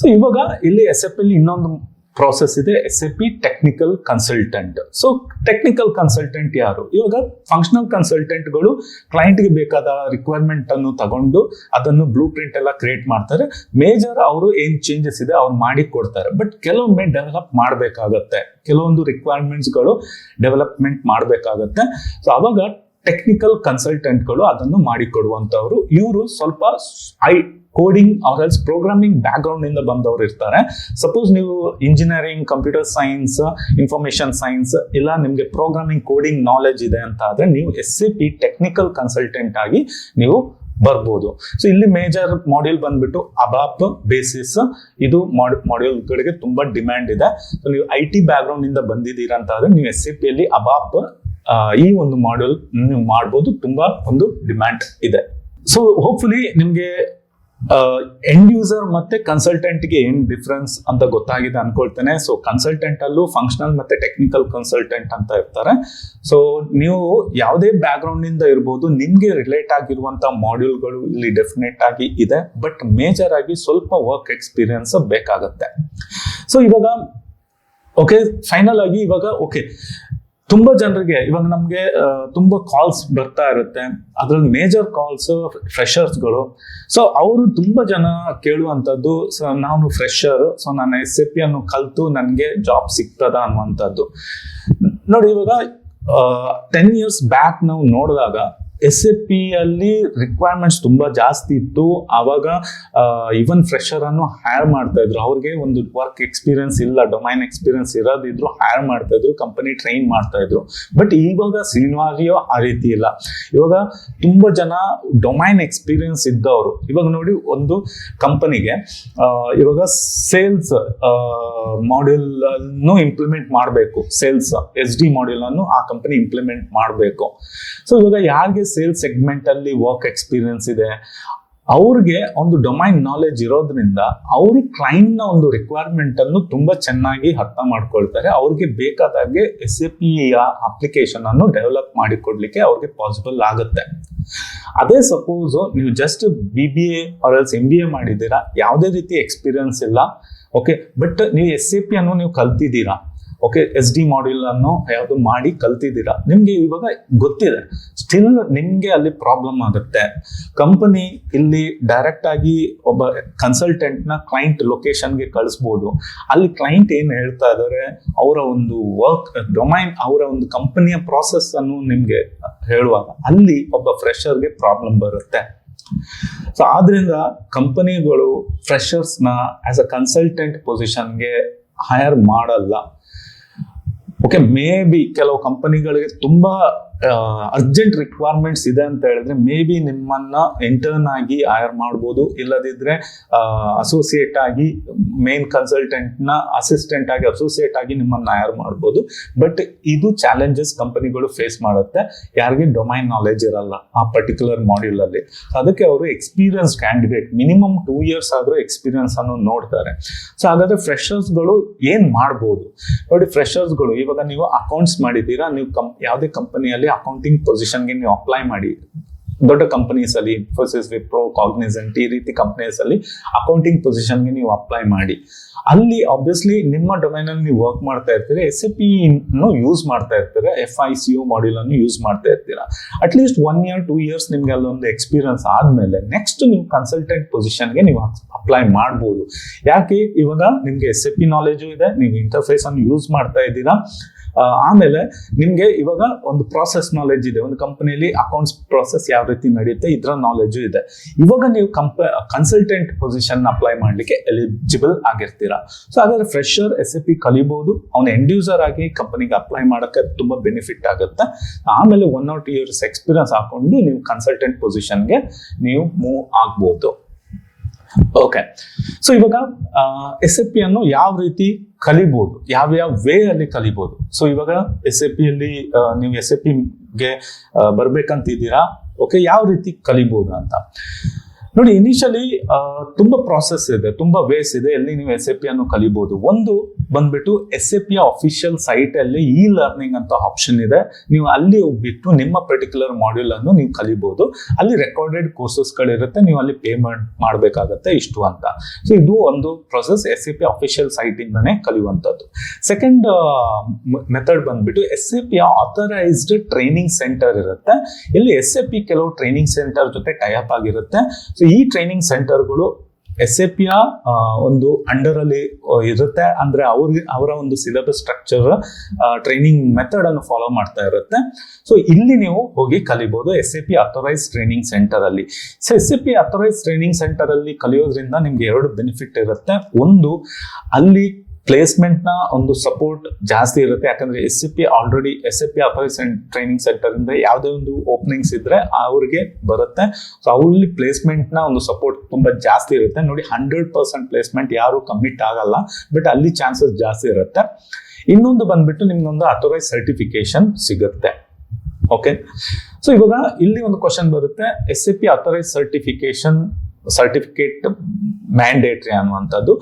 ಸೊ ಇವಾಗ ಇಲ್ಲಿ ಎಸ್ ಎಫ್ ಅಲ್ಲಿ ಇನ್ನೊಂದು ಪ್ರಾಸೆಸ್ ಇದೆ S A P technical consultant so technical consultant ಯಾರು? ಇವಾಗ ಫಂಕ್ಷನಲ್ ಕನ್ಸಲ್ಟೆಂಟ್ಗಳು ಕ್ಲೈಂಟ್ಗೆ ಬೇಕಾದ ರಿಕ್ವೈರ್ಮೆಂಟ್ ಅನ್ನು ತಗೊಂಡು ಅದನ್ನು ಬ್ಲೂ ಪ್ರಿಂಟ್ ಎಲ್ಲ ಕ್ರಿಯೇಟ್ ಮಾಡ್ತಾರೆ. ಮೇಜರ್ ಅವರು ಏನ್ ಚೇಂಜಸ್ ಇದೆ ಅವ್ರು ಮಾಡಿ ಕೊಡ್ತಾರೆ ಬಟ್ ಕೆಲವೊಮ್ಮೆ ಡೆವಲಪ್ ಮಾಡಬೇಕಾಗತ್ತೆ. ಕೆಲವೊಂದು ರಿಕ್ವೈರ್ಮೆಂಟ್ಸ್ಗಳು ಡೆವಲಪ್ಮೆಂಟ್ ಮಾಡಬೇಕಾಗತ್ತೆ. ಸೊ ಅವಾಗ ಟೆಕ್ನಿಕಲ್ ಕನ್ಸಲ್ಟೆಂಟ್ಗಳು ಅದನ್ನು ಮಾಡಿಕೊಡುವಂತವ್ರು ಇವರು ಸ್ವಲ್ಪ ಐ ಕೋಡಿಂಗ್ ಅವರಲ್ಲಿ ಪ್ರೋಗ್ರಾಮಿಂಗ್ ಬ್ಯಾಕ್ ಗ್ರೌಂಡ್ ಇಂದ ಬಂದವರು ಇರ್ತಾರೆ. ಸಪೋಸ್ ನೀವು engineering computer science information science ಇಲ್ಲ ನಿಮಗೆ ಪ್ರೋಗ್ರಾಮಿಂಗ್ ಕೋಡಿಂಗ್ ನಾಲೆಜ್ ಇದೆ ಅಂತ ಆದ್ರೆ ನೀವು S C P technical consultant ಆಗಿ ನೀವು ಬರ್ಬೋದು. ಸೊ ಇಲ್ಲಿ ಮೇಜರ್ ಮಾಡ್ಯೂಲ್ ಬಂದ್ಬಿಟ್ಟು ಅಬಾಪ್ ಬೇಸಿಸ್ ಇದು ಮಾಡ್ಯೂಲ್ಗಳಿಗೆ ತುಂಬಾ ಡಿಮ್ಯಾಂಡ್ ಇದೆ. ಸೊ ನೀವು ಐ ಟಿ ಬ್ಯಾಕ್ ಗ್ರೌಂಡ್ ಇಂದ ಬಂದಿದ್ದೀರಾ ಅಂತ ಆದ್ರೆ ನೀವು ಎಸ್ ಸಿ ಪಿ ಅಲ್ಲಿ ಅಬಾಪ್ ಈ ಒಂದು ಮಾಡ್ಯೂಲ್ ನೀವು ಮಾಡ್ಬೋದು. ತುಂಬಾ ಒಂದು ಡಿಮ್ಯಾಂಡ್ ಇದೆ. ಸೊ ಹೋಪ್ಫುಲಿ ನಿಮ್ಗೆ ಎಂಡ್ ಯೂಸರ್ ಮತ್ತೆ ಕನ್ಸಲ್ಟೆಂಟ್ಗೆ ಏನ್ ಡಿಫ್ರೆನ್ಸ್ ಅಂತ ಗೊತ್ತಾಗಿದೆ ಅನ್ಕೊಳ್ತೇನೆ. ಸೊ ಕನ್ಸಲ್ಟೆಂಟ್ ಅಲ್ಲೂ ಫಂಕ್ಷನಲ್ ಮತ್ತೆ ಟೆಕ್ನಿಕಲ್ ಕನ್ಸಲ್ಟೆಂಟ್ ಅಂತ ಇರ್ತಾರೆ. ಸೊ ನೀವು ಯಾವುದೇ ಬ್ಯಾಕ್ನಿಂದ ಇರ್ಬೋದು, ನಿಮ್ಗೆ ರಿಲೇಟ್ ಆಗಿರುವಂತ ಮಾಡ್ಯೂಲ್ಗಳು ಇಲ್ಲಿ ಡೆಫಿನೆಟ್ ಆಗಿ ಇದೆ. ಬಟ್ ಮೇಜರ್ ಆಗಿ ಸ್ವಲ್ಪ ವರ್ಕ್ ಎಕ್ಸ್ಪೀರಿಯನ್ಸ್ ಬೇಕಾಗತ್ತೆ. ಸೊ ಇವಾಗ ಓಕೆ ಫೈನಲ್ ಆಗಿ ಇವಾಗ ಓಕೆ ತುಂಬಾ ಜನರಿಗೆ ಇವಾಗ ನಮ್ಗೆ ತುಂಬಾ ಕಾಲ್ಸ್ ಬರ್ತಾ ಇರುತ್ತೆ. ಅದ್ರಲ್ಲಿ ಮೇಜರ್ ಕಾಲ್ಸ್ ಫ್ರೆಷರ್ಸ್ಗಳು ಸೊ ಅವರು ತುಂಬಾ ಜನ ಕೇಳುವಂಥದ್ದು ಸೊ ನಾನು ಫ್ರೆಷರ್ ಸೊ ನಾನು ಎಸ್ ಎ ಪಿ ಅನ್ನು ಕಲ್ತು ನನಗೆ ಜಾಬ್ ಸಿಗ್ತದ ಅನ್ನುವಂಥದ್ದು. ನೋಡಿ ಇವಾಗ ಟೆನ್ ಇಯರ್ಸ್ ಬ್ಯಾಕ್ ನಾವು ನೋಡಿದಾಗ ಎಸ್ ಎ ಪಿ ಅಲ್ಲಿ ರಿಕ್ವೈರ್ಮೆಂಟ್ಸ್ ತುಂಬಾ ಜಾಸ್ತಿ ಇತ್ತು. ಆವಾಗ ಇವನ್ ಫ್ರೆಷರ್ ಅನ್ನು ಹೈರ್ ಮಾಡ್ತಾ ಇದ್ರು. ಅವ್ರಿಗೆ ಒಂದು ವರ್ಕ್ ಎಕ್ಸ್ಪೀರಿಯನ್ಸ್ ಇಲ್ಲ ಡೊಮೈನ್ ಎಕ್ಸ್ಪೀರಿಯನ್ಸ್ ಇರೋದಿದ್ರು ಹೈರ್ ಮಾಡ್ತಾ ಇದ್ರು ಕಂಪನಿ ಟ್ರೈನ್ ಮಾಡ್ತಾ ಇದ್ರು. ಬಟ್ ಇವಾಗ ಸಿನಿಮಾರಿಯೋ ಆ ರೀತಿ ಇಲ್ಲ. ಇವಾಗ ತುಂಬಾ ಜನ ಡೊಮೈನ್ ಎಕ್ಸ್ಪೀರಿಯನ್ಸ್ ಇದ್ದವರು. ಇವಾಗ ನೋಡಿ ಒಂದು ಕಂಪನಿಗೆ ಇವಾಗ ಸೇಲ್ಸ್ ಮಾಡ್ಯೂಲ್ ಅನ್ನು ಇಂಪ್ಲಿಮೆಂಟ್ ಮಾಡಬೇಕು. ಸೇಲ್ಸ್ ಎಸ್ ಡಿ ಮಾಡ್ಯೂಲ್ ಅನ್ನು ಆ ಕಂಪನಿ ಇಂಪ್ಲಿಮೆಂಟ್ ಮಾಡಬೇಕು. ಸೊ ಇವಾಗ ಯಾರಿಗೆ ಸೇಲ್ಸ್ ಸೆಗ್ಮೆಂಟ್ ಅಲ್ಲಿ ವರ್ಕ್ ಎಕ್ಸ್ಪೀರಿಯನ್ಸ್ ಇದೆ. ಅವ್ರಿಗೆ ಒಂದು ಡೊಮೈನ್ ನಾಲೆಜ್ ಇರೋದ್ರಿಂದ ಅವರು ಕ್ಲೈಂಟ್ನ ಒಂದು ರಿಕ್ವೈರ್ಮೆಂಟ್ ಅನ್ನು ತುಂಬಾ ಚೆನ್ನಾಗಿ ಅರ್ಥ ಮಾಡ್ಕೊಳ್ತಾರೆ. ಅವ್ರಿಗೆ ಬೇಕಾದಾಗೆ ಎಸ್ ಎ ಪಿ ಅಪ್ಲಿಕೇಶನ್ ಅನ್ನು ಡೆವಲಪ್ ಮಾಡಿಕೊಡ್ಲಿಕ್ಕೆ ಅವ್ರಿಗೆ ಪಾಸಿಬಲ್ ಆಗುತ್ತೆ. ಅದೇ ಸಪೋಸ್ ನೀವು just B B A else M B A ಮಾಡಿದ್ದೀರಾ, ಯಾವುದೇ ರೀತಿ ಎಕ್ಸ್ಪೀರಿಯನ್ಸ್ ಇಲ್ಲ. ಓಕೆ ಬಟ್ ನೀವು ಎಸ್ ಎ ಪಿ ಅನ್ನು ನೀವು ಕಲ್ತಿದ್ದೀರಾ ಓಕೆ ಎಸ್ ಡಿ ಮಾಡ್ಯೂಲ್ ಅನ್ನು ಯಾವುದು ಮಾಡಿ ಕಲ್ತಿದ್ದೀರಾ? ನಿಮಗೆ ಇವಾಗ ಗೊತ್ತಿದೆ. ಸ್ಟಿಲ್ ನಿಮಗೆ ಅಲ್ಲಿ ಪ್ರಾಬ್ಲಮ್ ಆಗುತ್ತೆ. ಕಂಪನಿ ಇಲ್ಲಿ ಡೈರೆಕ್ಟ್ ಆಗಿ ಒಬ್ಬ ಕನ್ಸಲ್ಟೆಂಟ್ನ ಕ್ಲೈಂಟ್ ಲೊಕೇಶನ್ಗೆ ಕಳಿಸ್ಬೋದು. ಅಲ್ಲಿ ಕ್ಲೈಂಟ್ ಏನು ಹೇಳ್ತಾ ಇದ್ದಾರೆ ಅವರ ಒಂದು ವರ್ಕ್ ಡೊಮೈನ್ ಅವರ ಒಂದು ಕಂಪನಿಯ ಪ್ರಾಸೆಸ್ ಅನ್ನು ನಿಮಗೆ ಹೇಳುವಾಗ ಅಲ್ಲಿ ಒಬ್ಬ ಫ್ರೆಷರ್ಗೆ ಪ್ರಾಬ್ಲಮ್ ಬರುತ್ತೆ. ಸೊ ಆದ್ರಿಂದ ಕಂಪನಿಗಳು ಫ್ರೆಷರ್ಸ್ನ ಆಸ್ ಅ ಕನ್ಸಲ್ಟೆಂಟ್ ಪೊಸಿಷನ್ಗೆ ಹೈರ್ ಮಾಡಲ್ಲ. ಓಕೆ ಮೇ ಬಿ ಕೆಲವು ಕಂಪನಿಗಳಿಗೆ ತುಂಬಾ ಅರ್ಜೆಂಟ್ ರಿಕ್ವೈರ್ಮೆಂಟ್ಸ್ ಇದೆ ಅಂತ ಹೇಳಿದ್ರೆ ಮೇ ಬಿ ನಿಮ್ಮನ್ನ ಇಂಟರ್ನ್ ಆಗಿ ಹೈರ್ ಮಾಡ್ಬೋದು. ಇಲ್ಲದಿದ್ರೆ ಅಸೋಸಿಯೇಟ್ ಆಗಿ ಮೇನ್ ಕನ್ಸಲ್ಟೆಂಟ್ನ ಅಸಿಸ್ಟೆಂಟ್ ಆಗಿ ಅಸೋಸಿಯೇಟ್ ಆಗಿ ನಿಮ್ಮನ್ನ ಹೈರ್ ಮಾಡ್ಬೋದು. ಬಟ್ ಇದು ಚಾಲೆಂಜಸ್ ಕಂಪನಿಗಳು ಫೇಸ್ ಮಾಡುತ್ತೆ. ಯಾರಿಗೆ ಡೊಮೈನ್ ನಾಲೆಜ್ ಇರಲ್ಲ ಆ ಪರ್ಟಿಕ್ಯುಲರ್ ಮಾಡ್ಯೂಲ್ ಅಲ್ಲಿ. ಅದಕ್ಕೆ ಅವರು experience candidate minimum two years ಆದ್ರೂ ಎಕ್ಸ್ಪೀರಿಯನ್ಸ್ ಅನ್ನು ನೋಡ್ತಾರೆ. ಸೊ ಹಾಗಾದ್ರೆ ಫ್ರೆಷರ್ಸ್ಗಳು ಏನ್ ಮಾಡ್ಬೋದು? ನೋಡಿ ಫ್ರೆಷರ್ಸ್ಗಳು ಇವಾಗ ನೀವು ಅಕೌಂಟ್ಸ್ ಮಾಡಿದ್ದೀರಾ? ನೀವು ಕಂ ಯಾವುದೇ ಕಂಪನಿಯಲ್ಲಿ ಅಕೌಂಟಿಂಗ್ ಪೊಸಿಷನ್ಗೆ ನೀವು ಅಪ್ಲೈ ಮಾಡಿ. ದೊಡ್ಡ ಕಂಪನೀಸ್ ಅಲ್ಲಿ ಇನ್ಫೋಸಿಸ್ ವಿಪ್ರೋ ಕಾಗ್ನಿಸೆಂಟ್ ಈ ರೀತಿ ಕಂಪನೀಸ್ ಅಲ್ಲಿ ಅಕೌಂಟಿಂಗ್ ಪೊಸಿಷನ್ಗೆ ನೀವು ಅಪ್ಲೈ ಮಾಡಿ. ಅಲ್ಲಿ ಆಬ್ವಿಯಸ್ಲಿ ನಿಮ್ಮ ಡೊಮೈನ್ ಅಲ್ಲಿ ನೀವು ವರ್ಕ್ ಮಾಡ್ತಾ ಇರ್ತೀರಿ ಎಸ್ ಎ ಪಿ ಯೂಸ್ ಮಾಡ್ತಾ ಇರ್ತೀರಾ F I C U module ಅನ್ನು ಯೂಸ್ ಮಾಡ್ತಾ ಇರ್ತೀರಾ. At least one year two years ನಿಮ್ಗೆ ಅಲ್ಲೊಂದು ಎಕ್ಸ್ಪೀರಿಯನ್ಸ್ ಆದ್ಮೇಲೆ ನೆಕ್ಸ್ಟ್ ನೀವು ಕನ್ಸಲ್ಟೆಂಟ್ ಪೊಸಿಷನ್ಗೆ ನೀವು ಅಪ್ಲೈ ಮಾಡ್ಬೋದು. ಯಾಕೆ? ಇವಾಗ ನಿಮ್ಗೆ ಎಸ್ ಎ ಪಿ ನಾಲೆಜು ಇದೆ, ನೀವು ಇಂಟರ್ಫೇಸ್ ಅನ್ನು ಯೂಸ್ ಮಾಡ್ತಾ ಇದ್ದೀರಾ. ಆಮೇಲೆ ನಿಮ್ಗೆ ಇವಾಗ ಒಂದು ಪ್ರಾಸೆಸ್ ನಾಲೆಜ್ ಇದೆ. ಒಂದು ಕಂಪನಿಯಲ್ಲಿ ಅಕೌಂಟ್ಸ್ ಪ್ರಾಸೆಸ್ ಯಾವ ರೀತಿ ನಡೆಯುತ್ತೆ, ಇದರ ನಾಲೆಜು ಇದೆ. ಇವಾಗ ನೀವು ಕಂಪ ಕನ್ಸಲ್ಟೆಂಟ್ ಪೊಸಿಷನ್ ಅಪ್ಲೈ ಮಾಡ್ಲಿಕ್ಕೆ ಎಲಿಜಿಬಲ್ ಆಗಿರ್ತೀರಾ. ಸೊ ಹಾಗಾದ್ರೆ ಫ್ರೆಶರ್ ಎಸ್ ಎ ಪಿ ಕಲಿಬಹುದು ಅವ್ನ ಎಂಡ್ ಯೂಸರ್ ಆಗಿ ಕಂಪನಿಗೆ ಅಪ್ಲೈ ಮಾಡಕ್ಕೆ ತುಂಬಾ ಬೆನಿಫಿಟ್ ಆಗುತ್ತೆ. ಆಮೇಲೆ one or two years experience ಹಾಕೊಂಡು ನೀವು ಕನ್ಸಲ್ಟೆಂಟ್ ಪೊಸಿಷನ್ಗೆ ನೀವು ಮೂವ್ ಆಗ್ಬೋದು. ಓಕೆ ಸೊ ಇವಾಗ ಎಸ್ ಎ ಪಿ ಅನ್ನು ಯಾವ ರೀತಿ ಕಲಿಬಹುದು ಯಾವ ವೇ ಅಲ್ಲಿ ಕಲಿಬಹುದು ಸೊ ಇವಾಗ ಎಸ್ ಎ ಪಿ ಅಲ್ಲಿ ಆ, ನೀವು ಎಸ್ ಎ ಪಿಗೆ ಬರ್ಬೇಕಂತಿದ್ದೀರಾ? ಓಕೆ ಯಾವ ರೀತಿ ಕಲಿಬಹುದು ಅಂತ. ನೋಡಿ ಇನಿಷಿಯಲಿ ತುಂಬಾ ಪ್ರಾಸೆಸ್ ಇದೆ ತುಂಬಾ ವೇಸ್ ಇದೆ. ಎಲ್ಲಿ ನೀವು ಎಸ್ ಎ ಪಿ ಅನ್ನು ಕಲಿಬಹುದು ಒಂದು ಬಂದ್ಬಿಟ್ಟು S A P official site ಅಲ್ಲಿ ಇ ಲರ್ನಿಂಗ್ ಅಂತ ಆಪ್ಷನ್ ಇದೆ. ನೀವು ಅಲ್ಲಿ ಹೋಗ್ಬಿಟ್ಟು ನಿಮ್ಮ ಪರ್ಟಿಕ್ಯುಲರ್ ಮಾಡ್ಯೂಲ್ ಅನ್ನು ನೀವು ಕಲಿಬಹುದು ಅಲ್ಲಿ ರೆಕಾರ್ಡೆಡ್ ಕೋರ್ಸಸ್ಗಳಿರುತ್ತೆ ನೀವು ಅಲ್ಲಿ ಪೇಮೆಂಟ್ ಮಾಡಬೇಕಾಗತ್ತೆ ಇಷ್ಟು ಅಂತ. ಸೊ ಇದು ಒಂದು process S A P official site ಇಂದಾನೆ ಕಲಿಯುವಂಥದ್ದು. ಸೆಕೆಂಡ್ ಮೆಥಡ್ ಬಂದ್ಬಿಟ್ಟು S A P authorised training centre ಇರುತ್ತೆ. ಇಲ್ಲಿ ಎಸ್ ಎ ಪಿ ಕೆಲವು ಟ್ರೈನಿಂಗ್ ಸೆಂಟರ್ ಜೊತೆ ಟೈಅಪ್ ಆಗಿರುತ್ತೆ. ಸೊ ಈ ಟ್ರೈನಿಂಗ್ ಸೆಂಟರ್ಗಳು ಎಸ್ ಎ ಪಿಯ ಒಂದು ಅಂಡರ್ ಅಲ್ಲಿ ಇರುತ್ತೆ. ಅಂದ್ರೆ ಅವ್ರಿಗೆ, ಅವರ ಒಂದು ಸಿಲೆಬಸ್ ಸ್ಟ್ರಕ್ಚರ್ ಟ್ರೈನಿಂಗ್ ಮೆಥಡ್ ಅನ್ನು ಫಾಲೋ ಮಾಡ್ತಾ ಇರುತ್ತೆ. ಸೊ ಇಲ್ಲಿ ನೀವು ಹೋಗಿ ಕಲಿಬಹುದು S A P authorise training centre ಅಲ್ಲಿ. So S A P authorise training centre ಅಲ್ಲಿ ಕಲಿಯೋದ್ರಿಂದ ನಿಮ್ಗೆ ಎರಡು ಬೆನಿಫಿಟ್ ಇರುತ್ತೆ. ಒಂದು, ಅಲ್ಲಿ ಪ್ಲೇಸ್ಮೆಂಟ್ನ ಒಂದು ಸಪೋರ್ಟ್ ಜಾಸ್ತಿ ಇರುತ್ತೆ. ಯಾಕಂದ್ರೆ S A P already S A P ಅಪರೇಸ್ training centre ಇಂದ ಯಾವುದೇ ಒಂದು ಓಪನಿಂಗ್ಸ್ ಇದ್ರೆ ಅವ್ರಿಗೆ ಬರುತ್ತೆ. ಸೊ ಅಲ್ಲಿ ಪ್ಲೇಸ್ಮೆಂಟ್ನ ಒಂದು ಸಪೋರ್ಟ್ ತುಂಬಾ ಜಾಸ್ತಿ ಇರುತ್ತೆ. ನೋಡಿ ಹಂಡ್ರೆಡ್ ಪರ್ಸೆಂಟ್ ಪ್ಲೇಸ್ಮೆಂಟ್ ಯಾರು ಕಮಿಟ್ ಆಗಲ್ಲ ಬಟ್ ಅಲ್ಲಿ ಚಾನ್ಸಸ್ ಜಾಸ್ತಿ ಇರುತ್ತೆ. ಇನ್ನೊಂದು ಬಂದ್ಬಿಟ್ಟು ನಿಮ್ಗೊಂದು ಅಥರೈಸ್ ಸರ್ಟಿಫಿಕೇಶನ್ ಸಿಗುತ್ತೆ. ಓಕೆ ಸೊ ಇವಾಗ ಇಲ್ಲಿ ಒಂದು ಕ್ವಶನ್ ಬರುತ್ತೆ. S A P authorised certification certificate mandatory ಅನ್ನುವಂಥದ್ದು.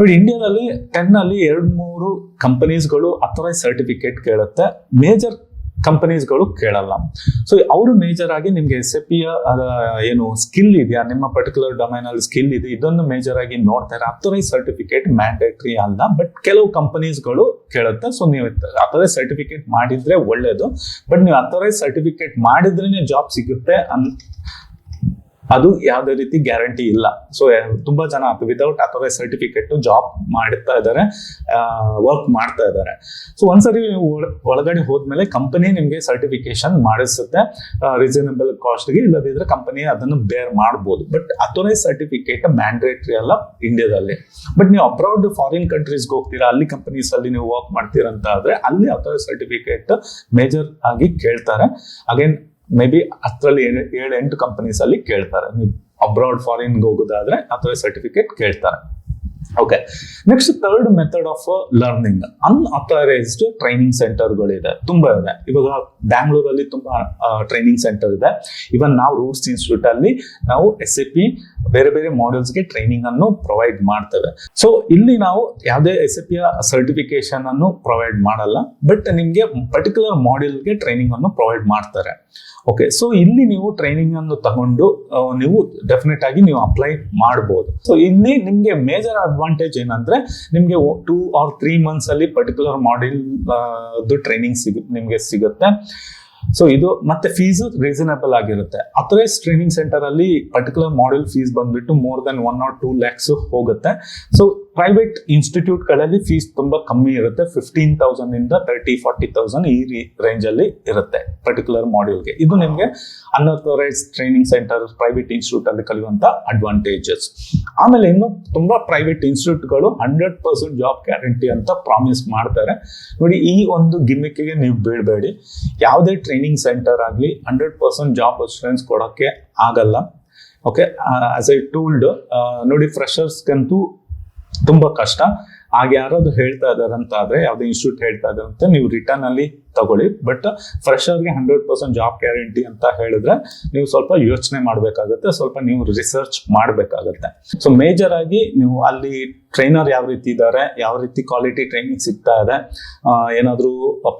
ನೋಡಿ ಇಂಡಿಯಾದಲ್ಲಿ ಟೆನ್ ಅಲ್ಲಿ ಎರಡು ಮೂರು ಕಂಪನೀಸ್ಗಳು ಅಥರೈಸ್ ಸರ್ಟಿಫಿಕೇಟ್ ಕೇಳುತ್ತೆ. ಮೇಜರ್ ಕಂಪನೀಸ್ಗಳು ಕೇಳಲ್ಲ. ಸೊ ಅವರು ಮೇಜರ್ ಆಗಿ ನಿಮ್ಗೆ ಎಸ್ ಎ ಏನು ಸ್ಕಿಲ್ ಇದೆಯಾ? ನಿಮ್ಮ ಪರ್ಟಿಕ್ಯುಲರ್ ಡೊಮೈನ್ ಅಲ್ಲಿ ಸ್ಕಿಲ್ ಇದೆ, ಇದನ್ನು ಮೇಜರ್ ಆಗಿ ನೋಡ್ತಾರೆ. ಅಥರೈಸ್ ಸರ್ಟಿಫಿಕೇಟ್ ಮ್ಯಾಂಡೇಟ್ರಿ ಅಲ್ಲ ಬಟ್ ಕೆಲವು ಕಂಪನೀಸ್ಗಳು ಕೇಳುತ್ತೆ. ಸೊ ನೀವು ಅಥರೈಸ್ ಸರ್ಟಿಫಿಕೇಟ್ ಮಾಡಿದ್ರೆ ಒಳ್ಳೇದು. ಬಟ್ ನೀವು ಅಥರೈಸ್ ಸರ್ಟಿಫಿಕೇಟ್ ಮಾಡಿದ್ರೇನೆ ಜಾಬ್ ಸಿಗುತ್ತೆ ಅದು ಯಾವುದೇ ರೀತಿ ಗ್ಯಾರಂಟಿ ಇಲ್ಲ. ಸೊ ತುಂಬಾ ಜನ ವಿದೌಟ್ ಅಥವಾ ಸರ್ಟಿಫಿಕೇಟ್ ಜಾಬ್ ಮಾಡ್ತಾ ಇದ್ದಾರೆ ವರ್ಕ್ ಮಾಡ್ತಾ ಇದ್ದಾರೆ ಸೊ ಒಂದ್ಸರಿ ನೀವು ಒಳ- ಒಳಗಡೆ ಹೋದ್ಮೇಲೆ ಕಂಪನಿ ನಿಮಗೆ ಸರ್ಟಿಫಿಕೇಶನ್ ಮಾಡಿಸುತ್ತೆ. ರೀಸನಬಲ್ ಕಾಸ್ಟ್ಗೆ ಇಲ್ಲದಿದ್ರೆ ಕಂಪನಿ ಅದನ್ನು ಬೇರ್ ಮಾಡ್ಬೋದು. ಬಟ್ ಅಥೋರೈಸ್ ಸರ್ಟಿಫಿಕೇಟ್ ಮ್ಯಾಂಡೇಟ್ರಿ ಅಲ್ಲ ಇಂಡಿಯಾದಲ್ಲಿ ಬಟ್ ನೀವು ಅಬ್ರಾಡ್ ಫಾರಿನ್ ಕಂಟ್ರೀಸ್ಗೆ ಹೋಗ್ತೀರಾ, ಅಲ್ಲಿ ಕಂಪನೀಸ್ ಅಲ್ಲಿ ನೀವು ವರ್ಕ್ ಮಾಡ್ತೀರಾ ಆದ್ರೆ, ಅಲ್ಲಿ ಅಥೋರೈಸ್ ಸರ್ಟಿಫಿಕೇಟ್ ಮೇಜರ್ ಆಗಿ ಕೇಳ್ತಾರೆ. ಅಗೇನ್ ಮೇ ಬಿ ಹತ್ತರಲ್ಲಿ ಏಳು ಎಂಟು ಕಂಪನೀಸ್ ಅಲ್ಲಿ ಕೇಳ್ತಾರೆ. ನೀವು ಅಬ್ರಾಡ್ ಫಾರಿನ್ಗೆ ಹೋಗೋದಾದ್ರೆ ಅಥವಾ ಸರ್ಟಿಫಿಕೇಟ್ ಕೇಳ್ತಾರೆ. Okay next third method of learning unauthorised training ಸೆಂಟರ್ಗಳಿದೆ ತುಂಬಾ ಇದೆ. ಇವಾಗ ಬ್ಯಾಂಗ್ಳೂರಲ್ಲಿ ತುಂಬಾ ಟ್ರೈನಿಂಗ್ ಸೆಂಟರ್ ಇದೆ. ಇವನ್ ನಾವು ರೂಟ್ಸ್ ಇನ್ಸ್ಟಿಟ್ಯೂಟ್ ಅಲ್ಲಿ ನಾವು ಎಸ್ ಎ ಪಿ ಬೇರೆ ಬೇರೆ ಮಾಡ್ಯೂಲ್ಸ್ಗೆ ಟ್ರೈನಿಂಗ್ ಅನ್ನು ಪ್ರೊವೈಡ್ ಮಾಡ್ತೇವೆ. ಸೊ ಇಲ್ಲಿ ನಾವು ಯಾವುದೇ ಎಸ್ ಎ ಪಿಯ ಸರ್ಟಿಫಿಕೇಶನ್ ಅನ್ನು ಪ್ರೊವೈಡ್ ಮಾಡಲ್ಲ. ಬಟ್ ನಿಮಗೆ ಪರ್ಟಿಕ್ಯುಲರ್ ಮಾಡೆಲ್ಗೆ ಟ್ರೈನಿಂಗ್ ಅನ್ನು ಪ್ರೊವೈಡ್ ಮಾಡ್ತಾರೆ. ಓಕೆ ಸೊ ಇಲ್ಲಿ ನೀವು ಟ್ರೈನಿಂಗ್ ಅನ್ನು ತಗೊಂಡು ನೀವು ಡೆಫಿನೆಟ್ ಆಗಿ ನೀವು ಅಪ್ಲೈ ಮಾಡಬಹುದು ಸೊ ಇಲ್ಲಿ ನಿಮಗೆ ಮೇಜರ್ ಅಡ್ವಾಂಟೇಜ್ ಏನಂದ್ರೆ, ನಿಮಗೆ ಟೂ ಆರ್ ತ್ರೀ ಮಂತ್ಸ್ ಅಲ್ಲಿ ಪರ್ಟಿಕ್ಯುಲರ್ ಮಾಡ್ಯೂಲ್ ಟ್ರೈನಿಂಗ್ ಸಿಗ, ನಿಮಗೆ ಸಿಗುತ್ತೆ. ಸೊ ಇದು ಮತ್ತೆ ಫೀಸ್ ರೀಸನಬಲ್ ಆಗಿರುತ್ತೆ. ಅಥರೈಸ್ ಟ್ರೈನಿಂಗ್ ಸೆಂಟರ್ ಅಲ್ಲಿ ಪರ್ಟಿಕ್ಯುಲರ್ ಮಾಡೆಲ್ ಫೀಸ್ ಬಂದ್ಬಿಟ್ಟು more than one or two lakhs ಹೋಗುತ್ತೆ. ಸೊ ಪ್ರೈವೇಟ್ ಇನ್ಸ್ಟಿಟ್ಯೂಟ್ಗಳಲ್ಲಿ ಫೀಸ್ ತುಂಬಾ ಕಮ್ಮಿ ಇರುತ್ತೆ. ಫಿಫ್ಟೀನ್ ತೌಸಂಡ್ ಇಂದ ತರ್ಟಿ ಫಾರ್ಟಿ ತೌಸಂಡ್ ಈ ರೇಂಜ್ ಅಲ್ಲಿ ಇರುತ್ತೆ ಪರ್ಟಿಕ್ಯುಲರ್ ಮಾಡ್ಯೂಲ್ಗೆ ಇದು ನಿಮಗೆ unauthorise training centre private institute ಅಲ್ಲಿ ಕಲಿಯುವಂತ ಅಡ್ವಾಂಟೇಜಸ್ ಆಮೇಲೆ ಇನ್ನು ತುಂಬಾ ಪ್ರೈವೇಟ್ ಇನ್ಸ್ಟಿಟ್ಯೂಟ್ಗಳು ಹಂಡ್ರೆಡ್ ಪರ್ಸೆಂಟ್ ಜಾಬ್ ಗ್ಯಾರಂಟಿ ಅಂತ ಪ್ರಾಮಿಸ್ ಮಾಡ್ತಾರೆ. ನೋಡಿ, ಈ ಒಂದು ಗಿಮ್ಮಿಕ್ಗೆ ನೀವು ಬೀಳಬೇಡಿ. ಯಾವುದೇ ಟ್ರೈನಿಂಗ್ ಸೆಂಟರ್ ಆಗಲಿ ಹಂಡ್ರೆಡ್ ಪರ್ಸೆಂಟ್ ಜಾಬ್ ಅಶ್ಯೂರೆನ್ಸ್ ಕೊಡೋಕ್ಕೆ ಆಗಲ್ಲ. ಓಕೆ ಆಸ್ ಐ ಟೂಲ್ಡ್ ನೋಡಿ ಫ್ರೆಷರ್ಸ್ಗಂತೂ ತುಂಬಾ ಕಷ್ಟ. ಹಾಗೆ ಯಾರಾದ್ರೂ ಹೇಳ್ತಾ ಇದಾರೆ ಅಂತ ಆದ್ರೆ ಯಾವ್ದು ಇನ್ಸ್ಟಿಟ್ಯೂಟ್ ಹೇಳ್ತಾ ಇದೆ ಅಂತ ನೀವು ರಿಟರ್ನ್ ಅಲ್ಲಿ ತಗೊಳ್ಳಿ. ಬಟ್ ಫ್ರೆಷರ್ಗೆ ಹಂಡ್ರೆಡ್ ಪರ್ಸೆಂಟ್ ಜಾಬ್ ಗ್ಯಾರಂಟಿ ಅಂತ ಹೇಳಿದ್ರೆ ನೀವು ಸ್ವಲ್ಪ ಯೋಚನೆ ಮಾಡಬೇಕಾಗುತ್ತೆ, ಸ್ವಲ್ಪ ನೀವು ರಿಸರ್ಚ್ ಮಾಡಬೇಕಾಗುತ್ತೆ. ಸೊ ಮೇಜರ್ ಆಗಿ ನೀವು ಅಲ್ಲಿ ಟ್ರೈನರ್ ಯಾವ ರೀತಿ ಇದ್ದಾರೆ, ಯಾವ ರೀತಿ ಕ್ವಾಲಿಟಿ ಟ್ರೈನಿಂಗ್ ಸಿಗ್ತಾ ಇದೆ ಏನಾದ್ರೂ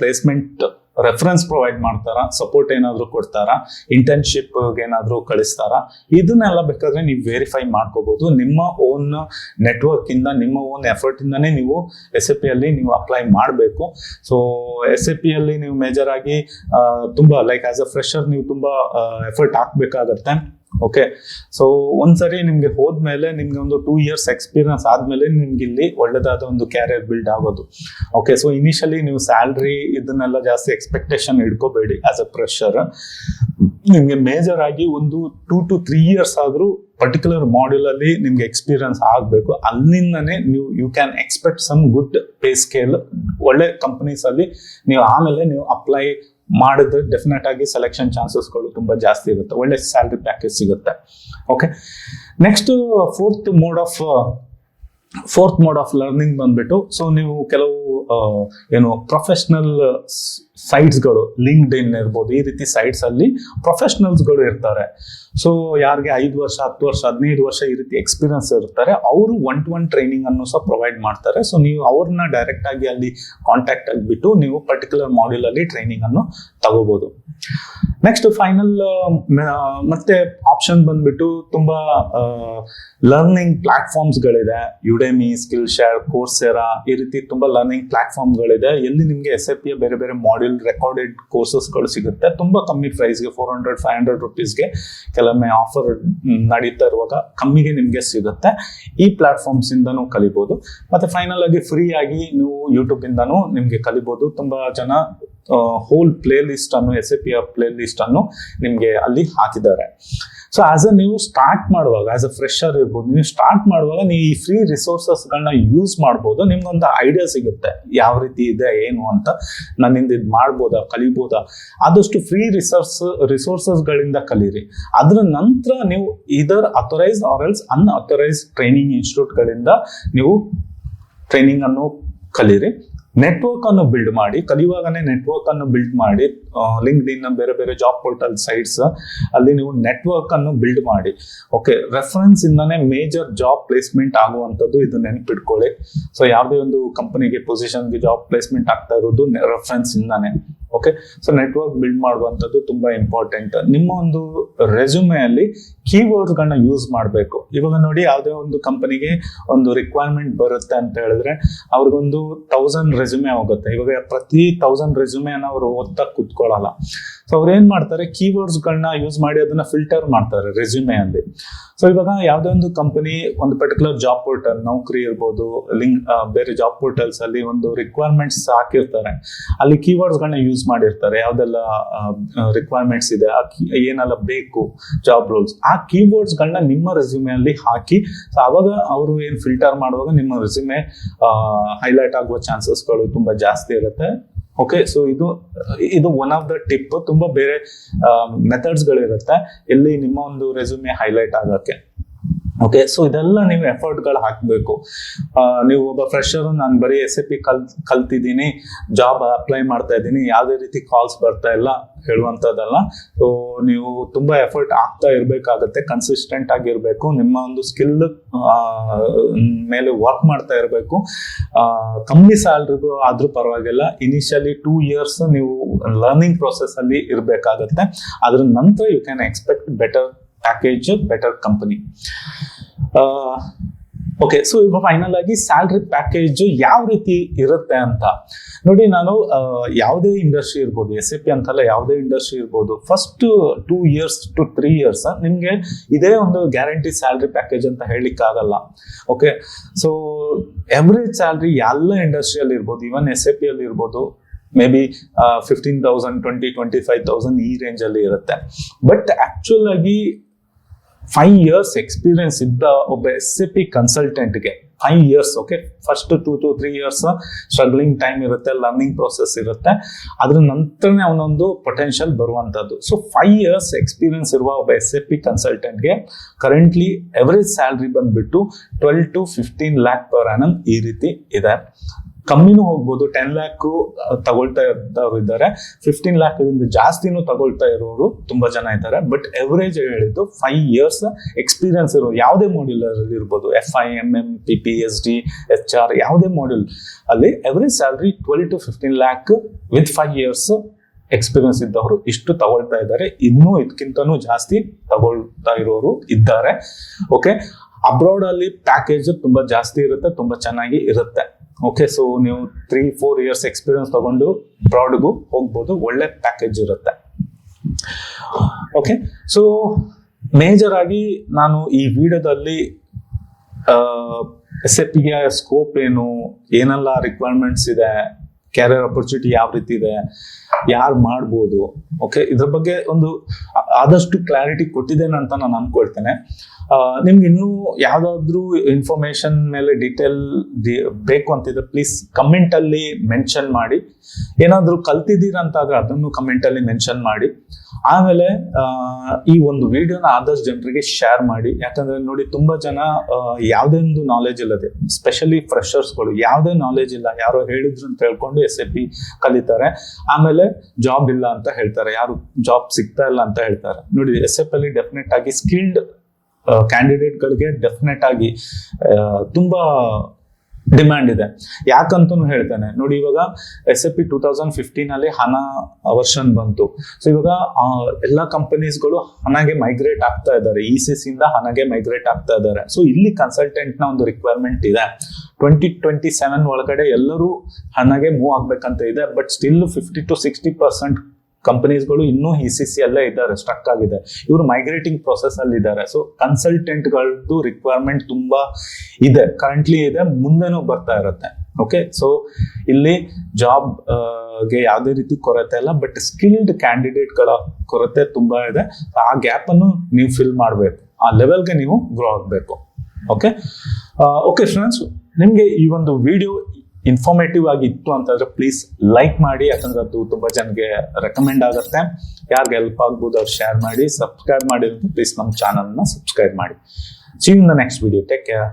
ಪ್ಲೇಸ್ಮೆಂಟ್ ರೆಫರೆನ್ಸ್ ಪ್ರೊವೈಡ್ ಮಾಡ್ತಾರಾ ಸಪೋರ್ಟ್ ಏನಾದರೂ ಕೊಡ್ತಾರಾ ಇಂಟರ್ನ್ಶಿಪ್ ಏನಾದ್ರು ಕಳಿಸ್ತಾರಾ, ಇದನ್ನೆಲ್ಲ ಬೇಕಾದ್ರೆ ನೀವು ವೆರಿಫೈ ಮಾಡ್ಕೋಬಹುದು ನಿಮ್ಮ ಓನ್ ನೆಟ್ವರ್ಕ್ ಇಂದ, ನಿಮ್ಮ ಓನ್ ಎಫರ್ಟ್ ಇಂದಾನೇ ನೀವು ಎಸ್ ಎ ಪಿ ಅಲ್ಲಿ ನೀವು ಅಪ್ಲೈ ಮಾಡಬೇಕು. ಸೊ ಎಸ್ ಎ ಪಿ ಅಲ್ಲಿ ನೀವು ಮೇಜರ್ ಆಗಿ ತುಂಬಾ ಲೈಕ್ ಆಸ್ ಅ ಫ್ರೆಶರ್ ನೀವು ತುಂಬಾ ಎಫರ್ಟ್ ಹಾಕ್ಬೇಕಾಗತ್ತೆ. ಓಕೆ ಸೊ ಒಂದ್ಸರಿ ನಿಮ್ಗೆ ಹೋದ್ಮೇಲೆ ನಿಮ್ಗೆ ಒಂದು ಟೂ ಇಯರ್ಸ್ ಎಕ್ಸ್ಪೀರಿಯನ್ಸ್ ಆದ್ಮೇಲೆ ನಿಮ್ಗೆ ಇಲ್ಲಿ ಒಳ್ಳೇದಾದ ಒಂದು ಕ್ಯಾರಿಯರ್ ಬಿಲ್ಡ್ ಆಗೋದು. ಓಕೆ ಸೊ ಇನಿಷಿಯಲಿ ನೀವು ಸ್ಯಾಲ್ರಿ ಇದನ್ನೆಲ್ಲ ಜಾಸ್ತಿ ಎಕ್ಸ್ಪೆಕ್ಟೇಷನ್ ಇಟ್ಕೋಬೇಡಿ ಆಸ್ ಅ ಪ್ರೆಷರ್ ನಿಮ್ಗೆ ಮೇಜರ್ ಆಗಿ ಒಂದು ಟೂ ಟು ತ್ರೀ ಇಯರ್ಸ್ ಆದ್ರೂ ಪರ್ಟಿಕ್ಯುಲರ್ ಮಾಡ್ಯೂಲ್ ಅಲ್ಲಿ ನಿಮ್ಗೆ ಎಕ್ಸ್ಪೀರಿಯನ್ಸ್ ಆಗಬೇಕು. ಅಲ್ಲಿಂದನೇ ನೀವು you can expect some good pay scale ಒಳ್ಳೆ ಕಂಪನೀಸ್ ಅಲ್ಲಿ ನೀವು ಆಮೇಲೆ ನೀವು ಅಪ್ಲೈ ಮಾಡಿದ್ರೆ ಡೆಫಿನೆಟ್ ಆಗಿ ಸೆಲೆಕ್ಷನ್ ಚಾನ್ಸಸ್ಗಳು ತುಂಬಾ ಜಾಸ್ತಿ ಇರುತ್ತೆ. ಒಳ್ಳೆ ಸ್ಯಾಲ್ರಿ ಪ್ಯಾಕೇಜ್ ಸಿಗುತ್ತೆ. Okay next fourth mode of fourth mode of learning ಬಂದ್ಬಿಟ್ಟು ಸೊ ನೀವು ಕೆಲವು ಏನು ಪ್ರೊಫೆಷ್ನಲ್ ಸೈಟ್ಸ್ಗಳು ಲಿಂಕ್ಡ್ ಇನ್ ಇರ್ಬೋದು, ಈ ರೀತಿ ಸೈಟ್ಸ್ ಅಲ್ಲಿ ಪ್ರೊಫೆಷ್ನಲ್ಸ್ಗಳು ಇರ್ತಾರೆ. ಸೊ ಯಾರಿಗೆ ಐದು ವರ್ಷ, ಹತ್ತು ವರ್ಷ, ಹದಿನೈದು ವರ್ಷ ಈ ರೀತಿ ಎಕ್ಸ್ಪೀರಿಯನ್ಸ್ ಇರ್ತಾರೆ, ಅವರು ಒನ್ ಟು ಒನ್ ಟ್ರೈನಿಂಗ್ ಅನ್ನು ಸಹ ಪ್ರೊವೈಡ್ ಮಾಡ್ತಾರೆ. ಸೊ ನೀವು ಅವ್ರನ್ನ ಡೈರೆಕ್ಟ್ ಆಗಿ ಅಲ್ಲಿ ಕಾಂಟ್ಯಾಕ್ಟ್ ಆಗಿಬಿಟ್ಟು ನೀವು ಪರ್ಟಿಕ್ಯುಲರ್ ಮಾಡ್ಯೂಲ್ ಅಲ್ಲಿ ಟ್ರೈನಿಂಗ್ ಅನ್ನು ತಗೋಬಹುದು ನೆಕ್ಸ್ಟ್ ಫೈನಲ್ ಮತ್ತೆ ಆಪ್ಷನ್ ಬಂದ್ಬಿಟ್ಟು ತುಂಬಾ ಲರ್ನಿಂಗ್ ಪ್ಲಾಟ್ಫಾರ್ಮ್ಸ್ಗಳಿದೆ ಯುಡೆಮಿ ಸ್ಕಿಲ್ ಶೇರ್ ಕೋರ್ಸೆರಾ ಈ ರೀತಿ ತುಂಬಾ ಲರ್ನಿಂಗ್ ಪ್ಲಾಟ್ಫಾರ್ಮ್ಗಳಿದೆ ಎಲ್ಲಿ ನಿಮಗೆ ಎಸ್ ಎ ಪಿ ಬೇರೆ ಬೇರೆ ಮಾಡ್ಯೂಲ್ ರೆಕಾರ್ಡೆಡ್ ಕೋರ್ಸಸ್ಗಳು ಸಿಗುತ್ತೆ. ತುಂಬಾ ಕಮ್ಮಿ ಪ್ರೈಸ್ಗೆ ಫೋರ್ ಹಂಡ್ರೆಡ್ ಫೈವ್ ಹಂಡ್ರೆಡ್ ರುಪೀಸ್ಗೆ ಕೆಲವೊಮ್ಮೆ ಆಫರ್ ನಡೀತಾ ಇರುವಾಗ ಕಮ್ಮಿಗೆ ನಿಮಗೆ ಸಿಗುತ್ತೆ. ಈ ಪ್ಲಾಟ್ಫಾರ್ಮ್ಸ್ ಇಂದನೂ ಕಲಿಬಹುದು ಮತ್ತೆ ಫೈನಲ್ ಆಗಿ ಫ್ರೀ ಆಗಿ ನೀವು ಯೂಟ್ಯೂಬ್ ಇಂದನೂ ನಿಮ್ಗೆ ಕಲಿಬಹುದು ತುಂಬಾ ಜನ ಹೋಲ್ ಪ್ಲೇ ಲಿಸ್ಟ್ ಅನ್ನು S A P playlist ಅನ್ನು ನಿಮಗೆ ಅಲ್ಲಿ ಹಾಕಿದ್ದಾರೆ. ಸೊ ಆಸ್ ಅ ನೀವು ಸ್ಟಾರ್ಟ್ ಮಾಡುವಾಗ ಆಸ್ ಅ ಫ್ರೆಶರ್ ಇರ್ಬೋದು, ನೀವು ಸ್ಟಾರ್ಟ್ ಮಾಡುವಾಗ ನೀವು ಈ ಫ್ರೀ ರಿಸೋರ್ಸಸ್ಗಳನ್ನ ಯೂಸ್ ಮಾಡ್ಬೋದು, ನಿಮ್ಗೊಂದು ಐಡಿಯಾ ಸಿಗುತ್ತೆ. ಯಾವ ರೀತಿ ಇದೆ, ಏನು ಅಂತ ನನ್ನಿಂದ ಇದು ಮಾಡ್ಬೋದಾ, ಕಲಿಬೋದಾ, ಆದಷ್ಟು ಫ್ರೀ ರಿಸೋರ್ಸ್ ರಿಸೋರ್ಸಸ್ಗಳಿಂದ ಕಲೀರಿ. ಅದರ ನಂತರ ನೀವು either authorise or else unauthorise training ಇನ್ಸ್ಟಿಟ್ಯೂಟ್ಗಳಿಂದ ನೀವು ಟ್ರೈನಿಂಗ್ ಅನ್ನು ಕಲೀರಿ. ನೆಟ್ವರ್ಕ್ ಅನ್ನು ಬಿಲ್ಡ್ ಮಾಡಿ ಕಲಿಯುವಾಗನೇ ನೆಟ್ವರ್ಕ್ ಅನ್ನು ಬಿಲ್ಡ್ ಮಾಡಿ ಲಿಂಕ್ಡ್ ಇನ್ ಬೇರೆ ಬೇರೆ ಜಾಬ್ ಪೋರ್ಟಲ್ ಸೈಟ್ಸ್ ಅಲ್ಲಿ ನೀವು ನೆಟ್ವರ್ಕ್ ಅನ್ನು ಬಿಲ್ಡ್ ಮಾಡಿ. ಓಕೆ ರೆಫರೆನ್ಸ್ ಇಂದಾನೆ ಮೇಜರ್ ಜಾಬ್ ಪ್ಲೇಸ್ಮೆಂಟ್ ಆಗುವಂಥದ್ದು ಇದು ನೆನಪಿಟ್ಕೊಳ್ಳಿ. ಸೊ ಯಾವುದೇ ಒಂದು ಕಂಪನಿಗೆ ಪೊಸಿಷನ್ಗೆ ಜಾಬ್ ಪ್ಲೇಸ್ಮೆಂಟ್ ಆಗ್ತಾ ಇರೋದು ರೆಫರೆನ್ಸ್ ಇಂದಾನೆ. ಓಕೆ ಸೊ ನೆಟ್ವರ್ಕ್ ಬಿಲ್ಡ್ ಮಾಡುವಂಥದ್ದು ತುಂಬಾ ಇಂಪಾರ್ಟೆಂಟ್ ನಿಮ್ಮ ಒಂದು ರೆಸ್ಯೂಮೆಯಲ್ಲಿ ಕೀವರ್ಡ್ಸ್ಗಳನ್ನ ಯೂಸ್ ಮಾಡಬೇಕು. ಇವಾಗ ನೋಡಿ ಯಾವುದೇ ಒಂದು ಕಂಪನಿಗೆ ಒಂದು ರಿಕ್ವೈರ್ಮೆಂಟ್ ಬರುತ್ತೆ ಅಂತ ಹೇಳಿದ್ರೆ ಅವ್ರಿಗೊಂದು ತೌಸಂಡ್ ರೆಸ್ಯೂಮೆ ಹೋಗುತ್ತೆ ಇವಾಗ ಪ್ರತಿ ತೌಸಂಡ್ ರೆಸ್ಯೂಮೆಯನ್ನು ಅವರು ಓದ್ತಾ ಕುತ್ಕೊಳ್ಳಲ್ಲ. ಸೊ ಅವ್ರು ಏನ್ ಮಾಡ್ತಾರೆ? ಕೀವರ್ಡ್ಸ್ಗಳನ್ನ ಯೂಸ್ ಮಾಡಿ ಅದನ್ನ ಫಿಲ್ಟರ್ ಮಾಡ್ತಾರೆ ರೆಸ್ಯೂಮೆ ಅಲ್ಲಿ. ಸೊ ಇವಾಗ ಯಾವುದೇ ಒಂದು ಕಂಪನಿ ಒಂದು ಪರ್ಟಿಕ್ಯುಲರ್ ಜಾಬ್ ಪೋರ್ಟಲ್ ನೌಕರಿ ಇರ್ಬೋದು, ಲಿಂಕ್ ಬೇರೆ ಜಾಬ್ ಪೋರ್ಟಲ್ಸ್ ಅಲ್ಲಿ ಒಂದು ರಿಕ್ವೈರ್ಮೆಂಟ್ಸ್ ಹಾಕಿರ್ತಾರೆ. ಅಲ್ಲಿ ಕೀವರ್ಡ್ಸ್ಗಳನ್ನ ಯೂಸ್ ಮಾಡಿರ್ತಾರೆ. ಯಾವ್ದೆಲ್ಲ ರಿಕ್ವೈರ್ಮೆಂಟ್ಸ್ ಇದೆ ಏನೆಲ್ಲ ಬೇಕು ಜಾಬ್ ರೋಲ್ಸ್ ಆ ಕೀಬೋರ್ಡ್ಸ್ಗಳನ್ನ ನಿಮ್ಮ ರೆಸ್ಯೂಮೆ ಅಲ್ಲಿ ಹಾಕಿ ಸೊ ಅವಾಗ ಅವರು ಏನು ಫಿಲ್ಟರ್ ಮಾಡುವಾಗ ನಿಮ್ಮ ರೆಸ್ಯೂಮೆ ಹೈಲೈಟ್ ಆಗುವ ಚಾನ್ಸಸ್ಗಳು ತುಂಬಾ ಜಾಸ್ತಿ ಇರುತ್ತೆ. ಓಕೆ ಸೊ ಇದು ಇದು ಒನ್ ಆಫ್ ದ ಟಿಪ್ ತುಂಬಾ ಬೇರೆ ಮೆಥಡ್ಸ್ಗಳಿರುತ್ತೆ ಇಲ್ಲಿ ನಿಮ್ಮ ಒಂದು ರೆಸ್ಯೂಮೆ ಹೈಲೈಟ್ ಆಗೋಕ್ಕೆ. ಓಕೆ ಸೊ ಇದೆಲ್ಲ ನೀವು ಎಫರ್ಟ್ಗಳು ಹಾಕಬೇಕು. ನೀವು ಒಬ್ಬ ಫ್ರೆಶರ್ ನಾನು ಬರೀ ಎಸ್ ಎ ಪಿ ಕಲ್, ಕಲ್ತಿದ್ದೀನಿ ಜಾಬ್ ಅಪ್ಲೈ ಮಾಡ್ತಾ ಇದ್ದೀನಿ, ಯಾವುದೇ ರೀತಿ ಕಾಲ್ಸ್ ಬರ್ತಾ ಇಲ್ಲ ಹೇಳುವಂಥದ್ದಲ್ಲ. ಸೊ ನೀವು ತುಂಬ ಎಫರ್ಟ್ ಆಗ್ತಾ ಇರಬೇಕಾಗತ್ತೆ ಕನ್ಸಿಸ್ಟೆಂಟ್ ಆಗಿರಬೇಕು ನಿಮ್ಮ ಒಂದು ಸ್ಕಿಲ್ ಮೇಲೆ ವರ್ಕ್ ಮಾಡ್ತಾ ಇರಬೇಕು. ಕಮ್ಮಿ ಸ್ಯಾಲ್ರಿಗೂ ಆದರೂ ಪರವಾಗಿಲ್ಲ ಇನಿಷಿಯಲಿ ಟೂ ಇಯರ್ಸ್ ನೀವು ಲರ್ನಿಂಗ್ ಪ್ರೊಸೆಸ್ ಅಲ್ಲಿ ಇರಬೇಕಾಗತ್ತೆ. ಅದ್ರ ನಂತರ you can expect better package better company okay so ಇವ ಫೈನಲ್ ಆಗಿ ಸ್ಯಾಲ್ರಿ ಪ್ಯಾಕೇಜ್ ಯಾವ ರೀತಿ ಇರುತ್ತೆ ಅಂತ. ನೋಡಿ ನಾನು ಯಾವುದೇ ಇಂಡಸ್ಟ್ರಿ ಇರ್ಬೋದು ಎಸ್ ಎ ಪಿ ಅಂತಲ್ಲ ಯಾವುದೇ ಇಂಡಸ್ಟ್ರಿ ಇರ್ಬೋದು first two years to three years ನಿಮಗೆ ಇದೇ ಒಂದು ಗ್ಯಾರಂಟಿ ಸ್ಯಾಲ್ರಿ ಪ್ಯಾಕೇಜ್ ಅಂತ ಹೇಳಲಿಕ್ಕಾಗಲ್ಲ ಓಕೆ ಸೊ ಎವ್ರೇಜ್ ಸ್ಯಾಲ್ರಿ ಎಲ್ಲ ಇಂಡಸ್ಟ್ರಿಯಲ್ಲಿ ಇರ್ಬೋದು ಈವನ್ ಎಸ್ ಎ ಪಿ ಅಲ್ಲಿ ಇರ್ಬೋದು maybe fifteen thousand twenty twenty five thousand ಈ ರೇಂಜಲ್ಲಿ ಇರುತ್ತೆ. ಬಟ್ ಆಕ್ಚುಲ್ ಆಗಿ ಫೈವ್ ಇಯರ್ಸ್ ಎಕ್ಸ್ಪೀರಿಯನ್ಸ್ ಇದ್ದ ಒಬ್ಬ S C P ಕನ್ಸಲ್ಟೆಂಟ್ಗೆ five years okay first two to three years struggling time ಇರುತ್ತೆ ಲರ್ನಿಂಗ್ ಪ್ರೋಸೆಸ್ ಇರುತ್ತೆ. ಅದ್ರ ನಂತರನೇ ಅವನೊಂದು ಪೊಟೆನ್ಷಿಯಲ್ ಬರುವಂಥದ್ದು ಸೊ ಫೈವ್ ಇಯರ್ಸ್ ಎಕ್ಸ್ಪೀರಿಯನ್ಸ್ ಇರುವ ಒಬ್ಬ ಎಸ್ ಎ ಪಿ ಕನ್ಸಲ್ಟೆಂಟ್ಗೆ ಕರೆಂಟ್ಲಿ ಎವರೇಜ್ ಸ್ಯಾಲ್ರಿ ಬಂದ್ಬಿಟ್ಟು twelve to fifteen lakh per annum ಈ ರೀತಿ ಇದೆ. ಕಮ್ಮಿನೂ ಹೋಗ್ಬೋದು. ಟೆನ್ ಲ್ಯಾಕ್ ತಗೊಳ್ತಾ ಇದ್ದವ್ರು ಇದ್ದಾರೆ. ಫಿಫ್ಟೀನ್ ಲ್ಯಾಕ್ ಇಂದ ಜಾಸ್ತಿನೂ ತಗೊಳ್ತಾ ಇರೋರು ತುಂಬಾ ಜನ ಇದ್ದಾರೆ. ಬಟ್ ಎವರೇಜ್ ಹೇಳಿದ್ದು ಫೈವ್ ಇಯರ್ಸ್ ಎಕ್ಸ್ಪೀರಿಯನ್ಸ್ ಇರೋ ಯಾವುದೇ ಮಾಡ್ಯೂಲ್ ಅಲ್ಲಿ ಇರ್ಬೋದು. F I M M P P S D H R ಯಾವುದೇ ಮಾಡ್ಯೂಲ್ ಅಲ್ಲಿ average salary twelve to fifteen lakh with five years experience ಇದ್ದವರು ಇಷ್ಟು ತಗೊಳ್ತಾ ಇದ್ದಾರೆ. ಇನ್ನೂ ಇದಕ್ಕಿಂತನೂ ಜಾಸ್ತಿ ತಗೊಳ್ತಾ ಇರೋರು ಇದ್ದಾರೆ. ಓಕೆ ಅಬ್ರಾಡ್ ಅಲ್ಲಿ ಪ್ಯಾಕೇಜ್ ತುಂಬಾ ಜಾಸ್ತಿ ಇರುತ್ತೆ, ತುಂಬಾ ಚೆನ್ನಾಗಿ ಇರುತ್ತೆ. ಓಕೆ ಸೊ ನೀವು ತ್ರೀ ಫೋರ್ ಇಯರ್ಸ್ ಎಕ್ಸ್ಪೀರಿಯನ್ಸ್ ತಗೊಂಡು ಬ್ರಾಡ್ಗೂ ಹೋಗ್ಬೋದು. ಒಳ್ಳೆ ಪ್ಯಾಕೇಜ್ ಇರುತ್ತೆ. ಓಕೆ ಸೊ ಮೇಜರ್ ಆಗಿ ನಾನು ಈ ವಿಡಿಯೋದಲ್ಲಿ ಎಸ್ ಎ ಪಿಗೆ ಸ್ಕೋಪ್ ಏನು, ಏನೆಲ್ಲ ರಿಕ್ವೈರ್ಮೆಂಟ್ಸ್ ಇದೆ ಕ್ಯಾರಿಯರ್ ಅಪರ್ಚುನಿಟಿ ಯಾವ ರೀತಿ ಇದೆ, ಯಾರು ಮಾಡ್ಬೋದು ಓಕೆ ಇದ್ರ ಬಗ್ಗೆ ಒಂದು ಆದಷ್ಟು ಕ್ಲಾರಿಟಿ ಕೊಟ್ಟಿದ್ದೇನೆ ಅಂತ ನಾನು ಅನ್ಕೊಳ್ತೇನೆ. ನಿಮ್ಗೆ ಇನ್ನೂ ಯಾವ್ದಾದ್ರು ಇನ್ಫಾರ್ಮೇಶನ್ ಮೇಲೆ ಡೀಟೇಲ್ ಬೇಕು ಅಂತಿದ್ರೆ ಪ್ಲೀಸ್ ಕಮೆಂಟಲ್ಲಿ ಮೆನ್ಷನ್ ಮಾಡಿ. ಏನಾದರೂ ಕಲ್ತಿದ್ದೀರಾ ಅಂತ ಆದ್ರೆ ಅದನ್ನು ಕಮೆಂಟಲ್ಲಿ ಮೆನ್ಷನ್ ಮಾಡಿ. ಆಮೇಲೆ ಈ ಒಂದು ವಿಡಿಯೋನ ಆದಷ್ಟು ಜನರಿಗೆ ಶೇರ್ ಮಾಡಿ. ಯಾಕಂದ್ರೆ ನೋಡಿ, ತುಂಬಾ ಜನ ಯಾವುದೇ ಒಂದು ನಾಲೆಜ್ ಇಲ್ಲದೆ ಸ್ಪೆಷಲಿ ಫ್ರೆಶರ್ಸ್ಗಳು ಯಾವುದೇ ನಾಲೆಜ್ ಇಲ್ಲ, ಯಾರೋ ಹೇಳಿದ್ರು ಅಂತ ಹೇಳ್ಕೊಂಡು ಎಸ್ ಎ ಪಿ ಕಲಿತಾರೆ. ಆಮೇಲೆ ಜಾಬ್ ಇಲ್ಲ ಅಂತ ಹೇಳ್ತಾರೆ. ಯಾರು ಜಾಬ್ ಸಿಗ್ತಾ ಇಲ್ಲ ಅಂತ ಹೇಳ್ತಾರೆ. ನೋಡಿ ಎಸ್ ಎಫ್ ಅಲ್ಲಿ ಡೆಫಿನೆಟ್ ಆಗಿ ಸ್ಕಿಲ್ಡ್ ಕ್ಯಾಂಡಿಡೇಟ್ಗಳಿಗೆ ಡೆಫಿನೆಟ್ ಆಗಿ ತುಂಬಾ ಡಿಮ್ಯಾಂಡ್ ಇದೆ. ಯಾಕಂತೂ ಹೇಳ್ತೇನೆ, ನೋಡಿ ಇವಾಗ S A P two thousand fifteen ಅಲ್ಲಿ ಹಣ ವರ್ಷನ್ ಬಂತು. ಸೊ ಇವಾಗ ಎಲ್ಲ ಕಂಪನೀಸ್ಗಳು ಹಣಗೆ ಮೈಗ್ರೇಟ್ ಆಗ್ತಾ ಇದ್ದಾರೆ. ಇ ಸಿ ಸಿಯಿಂದ ಹಣಗೆ ಮೈಗ್ರೇಟ್ ಆಗ್ತಾ ಇದ್ದಾರೆ. ಸೊ ಇಲ್ಲಿ ಕನ್ಸಲ್ಟೆಂಟ್ನ ಒಂದು ರಿಕ್ವೈರ್ಮೆಂಟ್ ಇದೆ. ಟ್ವೆಂಟಿ ಟ್ವೆಂಟಿ ಸೆವೆನ್ ಒಳಗಡೆ ಎಲ್ಲರೂ ಹಣಗೆ ಮೂವ್ ಆಗ್ಬೇಕಂತ ಇದೆ. But still fifty to sixty percent ಕಂಪನೀಸ್ಗಳು ಇನ್ನೂ ಇ ಸಿ ಸಿ ಅಲ್ಲೇ ಇದ್ದಾರೆ ಸ್ಟ್ರಕ್ ಆಗಿದೆ. ಇವರು ಮೈಗ್ರೇಟಿಂಗ್ ಪ್ರೊಸೆಸ್ ಅಲ್ಲಿ ಇದ್ದಾರೆ. ಸೊ ಕನ್ಸಲ್ಟೆಂಟ್ಗಳದ್ದು ರಿಕ್ವೈರ್ಮೆಂಟ್ ತುಂಬಾ ಇದೆ. ಕರೆಂಟ್ಲಿ ಇದೆ, ಮುಂದೆನೂ ಬರ್ತಾ ಇರುತ್ತೆ. ಓಕೆ ಸೊ ಇಲ್ಲಿ ಜಾಬ್ಗೆ ಯಾವುದೇ ರೀತಿ ಕೊರತೆ ಇಲ್ಲ ಬಟ್ ಸ್ಕಿಲ್ಡ್ ಕ್ಯಾಂಡಿಡೇಟ್ಗಳ ಕೊರತೆ ತುಂಬಾ ಇದೆ. ಆ ಗ್ಯಾಪ್ ಅನ್ನು ನೀವು ಫಿಲ್ ಮಾಡಬೇಕು. ಆ ಲೆವೆಲ್ಗೆ ನೀವು ಗ್ರೋ ಆಗಬೇಕು. ಓಕೆ ಓಕೆ ಫ್ರೆಂಡ್ಸ್ ನಿಮಗೆ ಈ ಒಂದು ವಿಡಿಯೋ ಇನ್ಫಾರ್ಮೇಟಿವ್ ಆಗಿ ಇತ್ತು ಅಂತಂದ್ರೆ ಪ್ಲೀಸ್ ಲೈಕ್ ಮಾಡಿ, ಯಾಕಂದ್ರೆ ಅದು ತುಂಬಾ ಜನಕ್ಕೆ ರೆಕಮೆಂಡ್ ಆಗುತ್ತೆ. ಯಾರಿಗೆ ಹೆಲ್ಪ್ ಆಗ್ಬೋದು ಅವ್ರು ಶೇರ್ ಮಾಡಿ ಸಬ್ಸ್ಕ್ರೈಬ್ ಮಾಡಿ ಪ್ಲೀಸ್ ನಮ್ಮ ಚಾನಲ್ನ ಸಬ್ಸ್ಕ್ರೈಬ್ ಮಾಡಿ. See in the next video take care